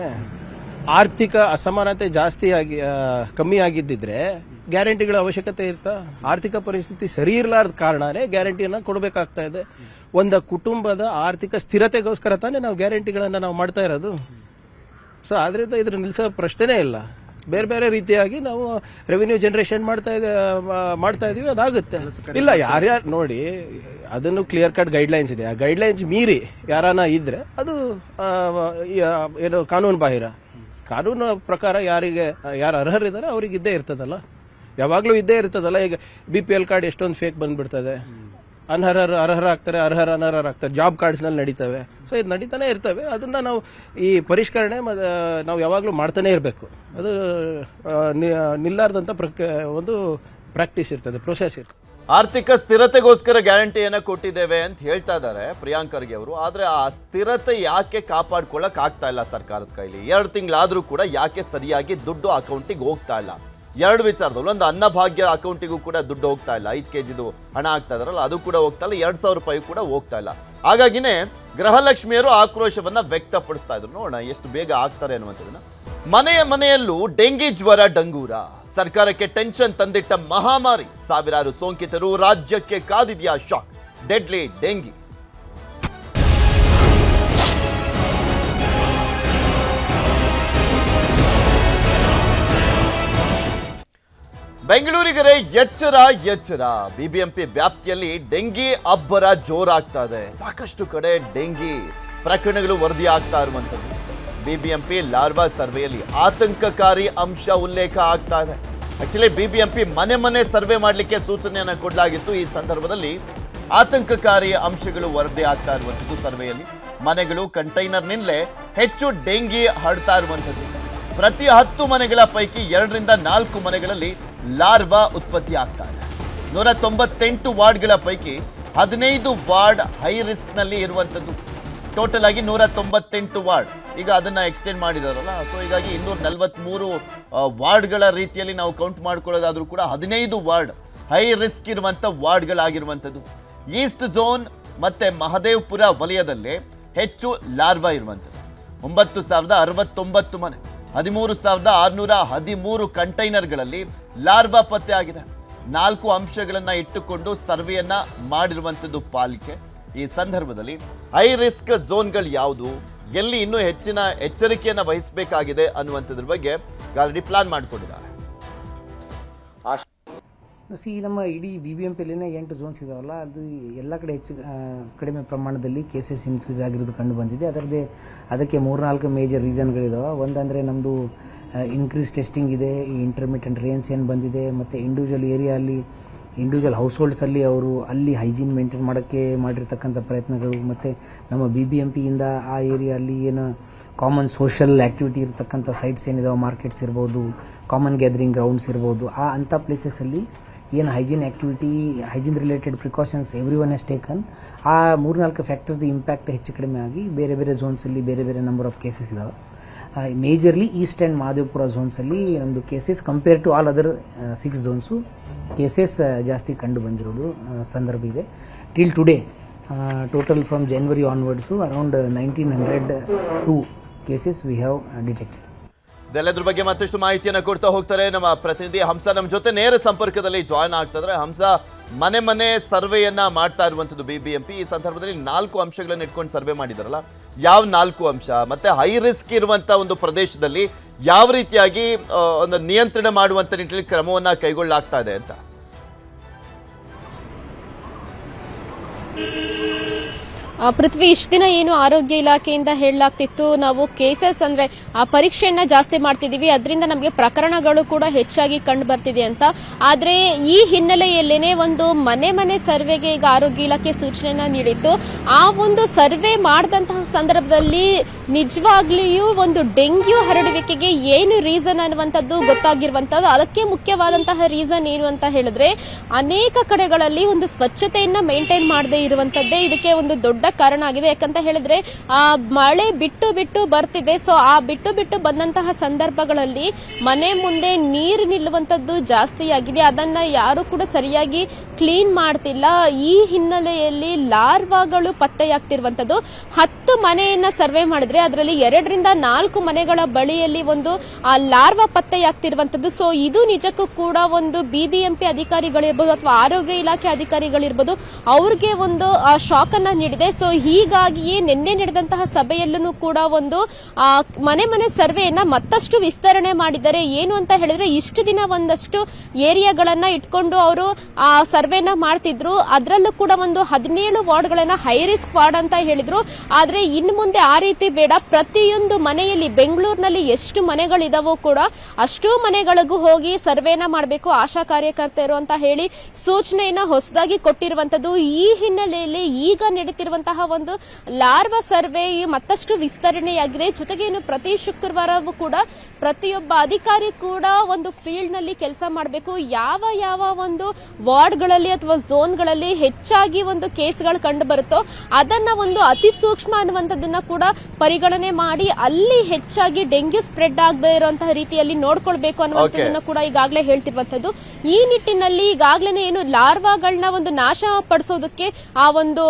ಆರ್ಥಿಕ ಅಸಮಾನತೆ ಜಾಸ್ತಿ ಆಗಿ ಕಮ್ಮಿ ಆಗಿದ್ದಿದ್ರೆ ಗ್ಯಾರಂಟಿಗಳ ಅವಶ್ಯಕತೆ ಇರ್ತಾ ಆರ್ಥಿಕ ಪರಿಸ್ಥಿತಿ ಸರಿ ಇರಲಾರ್ದ ಕಾರಣನೇ ಗ್ಯಾರಂಟಿಯನ್ನು ಕೊಡಬೇಕಾಗ್ತಾ ಇದೆ. ಒಂದು ಕುಟುಂಬದ ಆರ್ಥಿಕ ಸ್ಥಿರತೆಗೋಸ್ಕರ ತಾನೇ ನಾವು ಗ್ಯಾರಂಟಿಗಳನ್ನು ನಾವು ಮಾಡ್ತಾ ಇರೋದು? ಸೊ ಆದ್ರಿಂದ ಇದ್ರ ನಿಲ್ಸೋ ಪ್ರಶ್ನೆನೇ ಇಲ್ಲ. ಬೇರೆ ಬೇರೆ ರೀತಿಯಾಗಿ ನಾವು ರೆವಿನ್ಯೂ ಜನರೇಷನ್ ಮಾಡ್ತಾ ಇದೆ ಮಾಡ್ತಾ ಇದೀವಿ, ಅದಾಗುತ್ತೆ. ಇಲ್ಲ, ಯಾರ್ಯಾರು ನೋಡಿ, ಅದನ್ನು ಕ್ಲಿಯರ್ ಕಟ್ ಗೈಡ್ಲೈನ್ಸ್ ಇದೆ. ಆ ಗೈಡ್ಲೈನ್ಸ್ ಮೀರಿ ಯಾರಾನ ಇದ್ರೆ ಅದು ಏನು ಕಾನೂನು ಬಾಹಿರ. ಕಾನೂನು ಪ್ರಕಾರ ಯಾರಿಗೆ, ಯಾರು ಅರ್ಹರಿದ್ದಾರೆ ಅವ್ರಿಗೆ ಇದ್ದೇ ಇರ್ತದಲ್ಲ. ಯಾವಾಗಲೂ ಇದ್ದೇ ಇರ್ತದಲ್ಲ. ಈಗ ಬಿ ಪಿ ಎಲ್ ಕಾರ್ಡ್ ಎಷ್ಟೊಂದು ಫೇಕ್ ಬಂದ್ಬಿಡ್ತದೆ. ಅನರ್ಹರು ಅರ್ಹರಾಗ್ತಾರೆ, ಅರ್ಹರ ಅನರ್ಹರಾಗ್ತಾರೆ. ಜಾಬ್ ಕಾರ್ಡ್ಸ್ನಲ್ಲಿ ನಡೀತವೆ. ಸೊ ಇದು ನಡೀತಾನೆ ಇರ್ತವೆ. ಅದನ್ನ ನಾವು ಈ ಪರಿಷ್ಕರಣೆ ನಾವು ಯಾವಾಗಲೂ ಮಾಡ್ತಾನೆ ಇರಬೇಕು. ಅದು ನಿಲ್ಲಾರ್ದಂಥ ಪ್ರಕ್ ಒಂದು ಪ್ರಾಕ್ಟೀಸ್ ಇರ್ತದೆ ಪ್ರೊಸೆಸ್ ಇರ್ತದೆ. ಆರ್ಥಿಕ ಸ್ಥಿರತೆಗೋಸ್ಕರ ಗ್ಯಾರಂಟಿಯನ್ನ ಕೊಟ್ಟಿದ್ದೇವೆ ಅಂತ ಹೇಳ್ತಾ ಇದ್ದಾರೆ ಪ್ರಿಯಾಂಕ್ ಖರ್ಗೆ ಅವರು. ಆದರೆ ಆ ಸ್ಥಿರತೆ ಯಾಕೆ ಕಾಪಾಡ್ಕೊಳ್ಳಕ್ ಆಗ್ತಾ ಇಲ್ಲ ಸರ್ಕಾರದ ಕೈಲಿ? ಎರಡು ತಿಂಗಳಾದರೂ ಕೂಡ ಯಾಕೆ ಸರಿಯಾಗಿ ದುಡ್ಡು ಅಕೌಂಟಿಗೆ ಹೋಗ್ತಾ ಇಲ್ಲ? ಎರಡು ವಿಚಾರದಲ್ಲಿ ಒಂದು ಅನ್ನಭಾಗ್ಯ ಅಕೌಂಟಿಗೂ ಕೂಡ ದುಡ್ಡು ಹೋಗ್ತಾ ಇಲ್ಲ. ಐದು ಕೆಜಿದು ಹಣ ಆಗ್ತಾ ಇದಾರಲ್ಲ, ಅದು ಕೂಡ ಹೋಗ್ತಾ ಇಲ್ಲ. ಎರಡು ಸಾವಿರ ರೂಪಾಯಿ ಕೂಡ ಹೋಗ್ತಾ ಇಲ್ಲ. ಹಾಗಾಗಿನೇ ಗೃಹಲಕ್ಷ್ಮಿಯರು ಆಕ್ರೋಶವನ್ನ ವ್ಯಕ್ತಪಡಿಸ್ತಾ ಇದ್ರು. ನೋಡೋಣ ಎಷ್ಟು ಬೇಗ ಆಗ್ತಾರೆ ಅನ್ನುವಂಥದ್ದನ್ನ. ಮನೆಯ ಮನೆಯಲ್ಲೂ ಡೆಂಗಿ ಜ್ವರ ಡಂಗೂರ. ಸರ್ಕಾರಕ್ಕೆ ಟೆನ್ಷನ್ ತಂದಿಟ್ಟ ಮಹಾಮಾರಿ. ಸಾವಿರಾರು ಸೋಂಕಿತರು ರಾಜ್ಯಕ್ಕೆ ಕಾದಿದೆಯಾ ಶಾಕ್. Deadly dengue. ಬೆಂಗಳೂರಿಗರೆ ಎಚ್ಚರ ಎಚ್ಚರ. ಬಿಬಿಎಂಪಿ ವ್ಯಾಪ್ತಿಯಲ್ಲಿ ಡೆಂಗಿ ಅಬ್ಬರ ಜೋರಾಗ್ತಾ ಇದೆ. ಸಾಕಷ್ಟು ಕಡೆ ಡೆಂಗಿ ಪ್ರಕರಣಗಳು ವರದಿ ಆಗ್ತಾ ಇರುವಂತದ್ದು ಬಿಬಿಎಂಪಿ ಲಾರ್ವಾ ಸರ್ವೆಯಲ್ಲಿ ಆತಂಕಕಾರಿ ಅಂಶ ಉಲ್ಲೇಖ ಆಗ್ತಾ ಇದೆ. ಆಕ್ಚುಲಿ ಬಿಬಿಎಂಪಿ ಮನೆ ಮನೆ ಸರ್ವೆ ಮಾಡಲಿಕ್ಕೆ ಸೂಚನೆಯನ್ನು ಕೊಡಲಾಗಿತ್ತು. ಈ ಸಂದರ್ಭದಲ್ಲಿ ಆತಂಕಕಾರಿ ಅಂಶಗಳು ವರದಿ ಆಗ್ತಾ ಇರುವಂಥದ್ದು ಸರ್ವೆಯಲ್ಲಿ. ಮನೆಗಳು ಕಂಟೈನರ್ನಿಂದಲೇ ಹೆಚ್ಚು ಡೆಂಗಿ ಹರಡ್ತಾ ಇರುವಂತದ್ದು ಪ್ರತಿ ಹತ್ತು ಮನೆಗಳ ಪೈಕಿ ಎರಡರಿಂದ ನಾಲ್ಕು ಮನೆಗಳಲ್ಲಿ ಲಾರ್ವಾ ಉತ್ಪತ್ತಿ ಆಗ್ತಾ ಇದೆ ನೂರ ತೊಂಬತ್ತೆಂಟು ವಾರ್ಡ್ಗಳ ಪೈಕಿ ಹದಿನೈದು ವಾರ್ಡ್ ಹೈ ರಿಸ್ಕ್ನಲ್ಲಿ ನಲ್ಲಿ ಇರುವಂತದ್ದು ಟೋಟಲ್ ಆಗಿ ನೂರ ತೊಂಬತ್ತೆಂಟು ವಾರ್ಡ್. ಈಗ ಅದನ್ನ ಎಕ್ಸ್ಟೆಂಡ್ ಮಾಡಿದಾರಲ್ಲ, ಸೊ ಹೀಗಾಗಿ ಇನ್ನೂರ ನಲವತ್ತ್ಮೂರು ವಾರ್ಡ್ಗಳ ರೀತಿಯಲ್ಲಿ ನಾವು ಕೌಂಟ್ ಮಾಡ್ಕೊಳ್ಳೋದಾದರೂ ಕೂಡ ಹದಿನೈದು ವಾರ್ಡ್ ಹೈ ರಿಸ್ಕ್ ಇರುವಂತ ವಾರ್ಡ್ಗಳಾಗಿರುವಂಥದ್ದು. ಈಸ್ಟ್ ಝೋನ್ ಮತ್ತೆ ಮಹದೇವ್ಪುರ ವಲಯದಲ್ಲೇ ಹೆಚ್ಚು ಲಾರ್ವಾ ಇರುವಂಥದ್ದು. ಒಂಬತ್ತು ಸಾವಿರದ ಅರವತ್ತೊಂಬತ್ತು ಮನೆ. ಹದಿಮೂರು ಸಾವಿರದ ಆರುನೂರ ಹದಿಮೂರು ಕಂಟೈನರ್ಗಳಲ್ಲಿ ಲಾರ್ವಾ ಪತ್ತೆ ಆಗಿದೆ. ನಾಲ್ಕು ಅಂಶಗಳನ್ನು ಇಟ್ಟುಕೊಂಡು ಸರ್ವೆಯನ್ನ ಮಾಡಿರುವಂಥದ್ದು ಪಾಲಿಕೆ. ಈ ಸಂದರ್ಭದಲ್ಲಿ ಹೈ ರಿಸ್ಕ್ ಝೋನ್ಗಳು ಯಾವುದು, ಎಲ್ಲಿ ಇನ್ನೂ ಹೆಚ್ಚಿನ ಎಚ್ಚರಿಕೆಯನ್ನು ವಹಿಸಬೇಕಾಗಿದೆ ಅನ್ನುವಂಥದ್ರ ಬಗ್ಗೆ ಆಲ್ರೆಡಿ ಪ್ಲಾನ್ ಮಾಡಿಕೊಂಡಿದ್ದಾರೆ. ಸಿ, ನಮ್ಮ ಇಡೀ ಬಿ ಬಿ ಎಂ ಪಿಯಲ್ಲಿನೇ ಎಂಟು ಝೋನ್ಸ್ ಇದಾವಲ್ಲ, ಅದು ಎಲ್ಲ ಕಡೆ ಹೆಚ್ಚು ಕಡಿಮೆ ಪ್ರಮಾಣದಲ್ಲಿ ಕೇಸಸ್ ಇನ್ಕ್ರೀಸ್ ಆಗಿರೋದು ಕಂಡು ಬಂದಿದೆ. ಅದರದ್ದೇ ಅದಕ್ಕೆ ಮೂರ್ನಾಲ್ಕು ಮೇಜರ್ ರೀಸನ್ಗಳಿದಾವೆ ಒಂದಂದರೆ ನಮ್ಮದು ಇನ್ಕ್ರೀಸ್ ಟೆಸ್ಟಿಂಗ್ ಇದೆ, ಈ ಇಂಟರ್ಮಿಟೆಂಟ್ ರೇನ್ಸ್ ಏನು ಬಂದಿದೆ, ಮತ್ತು ಇಂಡಿವಿಜುವಲ್ ಏರಿಯಾ ಅಲ್ಲಿ ಇಂಡಿವಿಜುವಲ್ ಹೌಸ್ಹೋಲ್ಡ್ಸಲ್ಲಿ ಅವರು ಅಲ್ಲಿ ಹೈಜೀನ್ ಮೇಂಟೈನ್ ಮಾಡೋಕ್ಕೆ ಮಾಡಿರ್ತಕ್ಕಂಥ ಪ್ರಯತ್ನಗಳು, ಮತ್ತು ನಮ್ಮ ಬಿ ಬಿ ಎಂ ಪಿಯಿಂದ ಆ ಏರಿಯಾ ಅಲ್ಲಿ ಏನು ಕಾಮನ್ ಸೋಷಲ್ ಆ್ಯಕ್ಟಿವಿಟಿ ಇರತಕ್ಕಂಥ ಸೈಟ್ಸ್ ಏನಿದಾವೆ ಮಾರ್ಕೆಟ್ಸ್ ಇರ್ಬೋದು ಕಾಮನ್ ಗ್ಯಾದರಿಂಗ್ ಗ್ರೌಂಡ್ಸ್ ಇರ್ಬೋದು, ಆ ಅಂಥ ಪ್ಲೇಸಸಲ್ಲಿ ಏನು hygiene activity hygiene related precautions everyone is taken ಆ ಮೂರ್ನಾಲ್ಕು ಫ್ಯಾಕ್ಟರ್ಸ್ದು ಇಂಪ್ಯಾಕ್ಟ್ ಹೆಚ್ಚು ಕಡಿಮೆ ಆಗಿ ಬೇರೆ ಬೇರೆ ಝೋನ್ಸಲ್ಲಿ ಬೇರೆ ಬೇರೆ ನಂಬರ್ ಆಫ್ ಕೇಸಸ್ ಇದಾವೆ. ಮೇಜರ್ಲಿ ಈಸ್ಟ್ ಆ್ಯಂಡ್ ಮಹದೇವಪುರ ಝೋನ್ಸಲ್ಲಿ ನಮ್ಮದು cases compare to all other six zones cases ಜಾಸ್ತಿ ಕಂಡು ಬಂದಿರೋದು ಸಂದರ್ಭ ಇದೆ. Till today total from January onwards around nineteen hundred two cases we have detected ಇದೆಲ್ಲದ್ರ ಬಗ್ಗೆ ಮತ್ತಷ್ಟು ಮಾಹಿತಿಯನ್ನು ಕೊಡ್ತಾ ಹೋಗ್ತಾರೆ. ನಮ್ಮ ಪ್ರತಿನಿಧಿ ಹಂಸ ನಮ್ಮ ಜೊತೆ ನೇರ ಸಂಪರ್ಕದಲ್ಲಿ ಜಾಯ್ನ್ ಆಗ್ತದ್ರೆ ಹಂಸ, ಮನೆ ಮನೆ ಸರ್ವೆಯನ್ನ ಮಾಡ್ತಾ ಇರುವಂತದ್ದು ಪಿ ಈ ಸಂದರ್ಭದಲ್ಲಿ ನಾಲ್ಕು ಅಂಶಗಳನ್ನ ಇಟ್ಕೊಂಡು ಸರ್ವೆ ಮಾಡಿದಾರಲ್ಲ, ಯಾವ ನಾಲ್ಕು ಅಂಶ? ಮತ್ತೆ ಹೈ ರಿಸ್ಕ್ ಇರುವಂತ ಒಂದು ಪ್ರದೇಶದಲ್ಲಿ ಯಾವ ರೀತಿಯಾಗಿ ಒಂದು ನಿಯಂತ್ರಣ ಮಾಡುವಂತ ನಿಟ್ಟಿನಲ್ಲಿ ಕ್ರಮವನ್ನ ಕೈಗೊಳ್ಳಲಾಗ್ತಾ ಇದೆ ಅಂತ. ಪೃಥ್ವಿ, ಇಷ್ಟು ದಿನ ಏನು ಆರೋಗ್ಯ ಇಲಾಖೆಯಿಂದ ಹೇಳಲಾಗ್ತಿತ್ತು? ನಾವು ಕೇಸಸ್ ಅಂದ್ರೆ ಆ ಪರೀಕ್ಷೆಯನ್ನ ಜಾಸ್ತಿ ಮಾಡ್ತಿದೀವಿ, ಅದರಿಂದ ನಮಗೆ ಪ್ರಕರಣಗಳು ಕೂಡ ಹೆಚ್ಚಾಗಿ ಕಂಡು ಬರ್ತಿದೆ ಅಂತ. ಆದ್ರೆ ಈ ಹಿನ್ನೆಲೆಯಲ್ಲೇನೆ ಒಂದು ಮನೆ ಮನೆ ಸರ್ವೆಗೆ ಈಗ ಆರೋಗ್ಯ ಇಲಾಖೆ ಸೂಚನೆಯನ್ನ ನೀಡಿತ್ತು. ಆ ಒಂದು ಸರ್ವೆ ಮಾಡಿದಂತಹ ಸಂದರ್ಭದಲ್ಲಿ ನಿಜವಾಗ್ಲಿಯೂ ಒಂದು ಡೆಂಗ್ಯೂ ಹರಡುವಿಕೆಗೆ ಏನು ರೀಸನ್ ಅನ್ನುವಂಥದ್ದು ಗೊತ್ತಾಗಿರುವಂತದ್ದು ಅದಕ್ಕೆ ಮುಖ್ಯವಾದಂತಹ ರೀಸನ್ ಏನು ಅಂತ ಹೇಳಿದ್ರೆ, ಅನೇಕ ಕಡೆಗಳಲ್ಲಿ ಒಂದು ಸ್ವಚ್ಛತೆಯನ್ನ ಮೇಂಟೈನ್ ಮಾಡದೇ ಇರುವಂತದ್ದೇ ಇದಕ್ಕೆ ಒಂದು ದೊಡ್ಡ ಕಾರಣ ಆಗಿದೆ. ಯಾಕಂತ ಹೇಳಿದ್ರೆ, ಆ ಮಳೆ ಬಿಟ್ಟು ಬಿಟ್ಟು ಬರ್ತಿದೆ. ಸೊ ಆ ಬಿಟ್ಟು ಬಿಟ್ಟು ಬಂದಂತಹ ಸಂದರ್ಭಗಳಲ್ಲಿ ಮನೆ ಮುಂದೆ ನೀರು ನಿಲ್ಲುವಂತದ್ದು ಜಾಸ್ತಿ ಆಗಿದೆ ಅದನ್ನ ಯಾರು ಕೂಡ ಸರಿಯಾಗಿ ಕ್ಲೀನ್ ಮಾಡ್ತಿಲ್ಲ. ಈ ಹಿನ್ನೆಲೆಯಲ್ಲಿ ಲಾರ್ವಾಗಳು ಪತ್ತೆಯಾಗ್ತಿರುವಂತದ್ದು ಹತ್ತು ಮನೆಯನ್ನ ಸರ್ವೆ ಮಾಡಿದ್ರೆ ಅದರಲ್ಲಿ ಎರಡರಿಂದ ನಾಲ್ಕು ಮನೆಗಳ ಬಳಿಯಲ್ಲಿ ಒಂದು, ಆ ಲಾರ್ವಾ ಪತ್ತೆಯಾಗ್ತಿರುವಂತದ್ದು ಸೊ ಇದು ನಿಜಕ್ಕೂ ಕೂಡ ಒಂದು ಬಿಬಿಎಂಪಿ ಅಧಿಕಾರಿಗಳಿರ್ಬೋದು ಅಥವಾ ಆರೋಗ್ಯ ಇಲಾಖೆ ಅಧಿಕಾರಿಗಳಿರ್ಬೋದು, ಅವ್ರಿಗೆ ಒಂದು ಶಾಕ್ ಅನ್ನ ನೀಡಿದೆ. ಸೊ ಹೀಗಾಗಿಯೇ ನಿನ್ನೆ ನಡೆದಂತಹ ಸಭೆಯಲ್ಲೂ ಕೂಡ ಒಂದು ಮನೆ ಮನೆ ಸರ್ವೆಯನ್ನ ಮತ್ತಷ್ಟು ವಿಸ್ತರಣೆ ಮಾಡಿದ್ದಾರೆ ಏನು ಅಂತ ಹೇಳಿದ್ರೆ ಇಷ್ಟು ದಿನ ಒಂದಷ್ಟು ಏರಿಯಾಗಳನ್ನ ಇಟ್ಕೊಂಡು ಅವರು, ಆ ಸರ್ವೆನ ಮಾಡ್ತಿದ್ರು. ಅದರಲ್ಲೂ ಕೂಡ ಒಂದು ಹದಿನೇಳು ವಾರ್ಡ್ಗಳನ್ನ ಹೈ ರಿಸ್ಕ್ ವಾರ್ಡ್ ಅಂತ ಹೇಳಿದ್ರು. ಆದ್ರೆ ಇನ್ನು ಮುಂದೆ ಆ ರೀತಿ ಬೇಡ. ಪ್ರತಿಯೊಂದು ಮನೆಯಲ್ಲಿ, ಬೆಂಗಳೂರಿನಲ್ಲಿ ಎಷ್ಟು ಮನೆಗಳಿದಾವೋ ಕೂಡ ಅಷ್ಟು ಮನೆಗಳಿಗೂ ಹೋಗಿ ಸರ್ವೆನ ಮಾಡಬೇಕು ಆಶಾ ಕಾರ್ಯಕರ್ತರು ಅಂತ ಹೇಳಿ ಸೂಚನೆಯನ್ನ ಹೊಸದಾಗಿ ಕೊಟ್ಟಿರುವಂತದ್ದು. ಈ ಹಿನ್ನೆಲೆಯಲ್ಲಿ ಈಗ ನಡೀತಿರುವಂತಹ ಒಂದು ಲಾರ್ವಾ ಸರ್ವೆ ಮತ್ತಷ್ಟು ವಿಸ್ತರಣೆಯಾಗಿದೆ. ಜೊತೆಗೆ ಏನು ಪ್ರತಿ ಶುಕ್ರವಾರವೂ ಕೂಡ ಪ್ರತಿಯೊಬ್ಬ ಅಧಿಕಾರಿ ಕೂಡ ಒಂದು ಫೀಲ್ಡ್ನಲ್ಲಿ ಕೆಲಸ ಮಾಡಬೇಕು. ಯಾವ ಯಾವ ಒಂದು ವಾರ್ಡ್ಗಳಲ್ಲಿ ಅಥವಾ ಝೋನ್ಗಳಲ್ಲಿ ಹೆಚ್ಚಾಗಿ ಒಂದು ಕೇಸ್ಗಳು ಕಂಡು ಬರುತ್ತೋ ಅದನ್ನ ಒಂದು ಅತಿ ಸೂಕ್ಷ್ಮ ಅನ್ನುವಂಥದ್ದನ್ನ ಕೂಡ ಪರಿಗಣನೆ ಮಾಡಿ ಅಲ್ಲಿ ಹೆಚ್ಚಾಗಿ ಡೆಂಗ್ಯೂ ಸ್ಪ್ರೆಡ್ ಆಗದೆ ಇರುವಂತಹ ರೀತಿಯಲ್ಲಿ ನೋಡ್ಕೊಳ್ಬೇಕು ಅನ್ನುವಂಥದ್ದನ್ನ ಕೂಡ ಈಗಾಗಲೇ ಹೇಳ್ತಿರುವಂತದ್ದು ಈ ನಿಟ್ಟಿನಲ್ಲಿ ಈಗಾಗಲೇ ಏನು ಲಾರ್ವಾಗಳನ್ನ ಒಂದು ನಾಶ ಪಡಿಸೋದಕ್ಕೆ ಆ ಒಂದು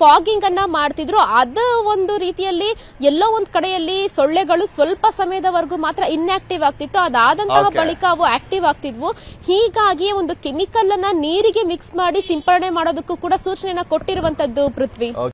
ಫಾಗಿಂಗ್ ಅನ್ನ ಮಾಡ್ತಿದ್ರು. ಅದು ಒಂದು ರೀತಿಯಲ್ಲಿ ಎಲ್ಲೋ ಒಂದ್ ಕಡೆಯಲ್ಲಿ ಸೊಳ್ಳೆಗಳು ಸ್ವಲ್ಪ ಸಮಯದವರೆಗೂ ಮಾತ್ರ ಇನ್ಆಕ್ಟಿವ್ ಆಗ್ತಿತ್ತು. ಅದಾದಂತಹ ಬಳಿಕ ಅವು ಆಕ್ಟಿವ್ ಆಗ್ತಿದ್ವು. ಹೀಗಾಗಿ ಒಂದು ಕೆಮಿಕಲ್ ಅನ್ನ ನೀರಿಗೆ ಮಿಕ್ಸ್ ಮಾಡಿ ಸಿಂಪರಣೆ ಮಾಡೋದಕ್ಕೂ ಕೂಡ ಸೂಚನೆಯನ್ನ ಕೊಟ್ಟಿರುವಂತದ್ದು ಪೃಥ್ವಿ.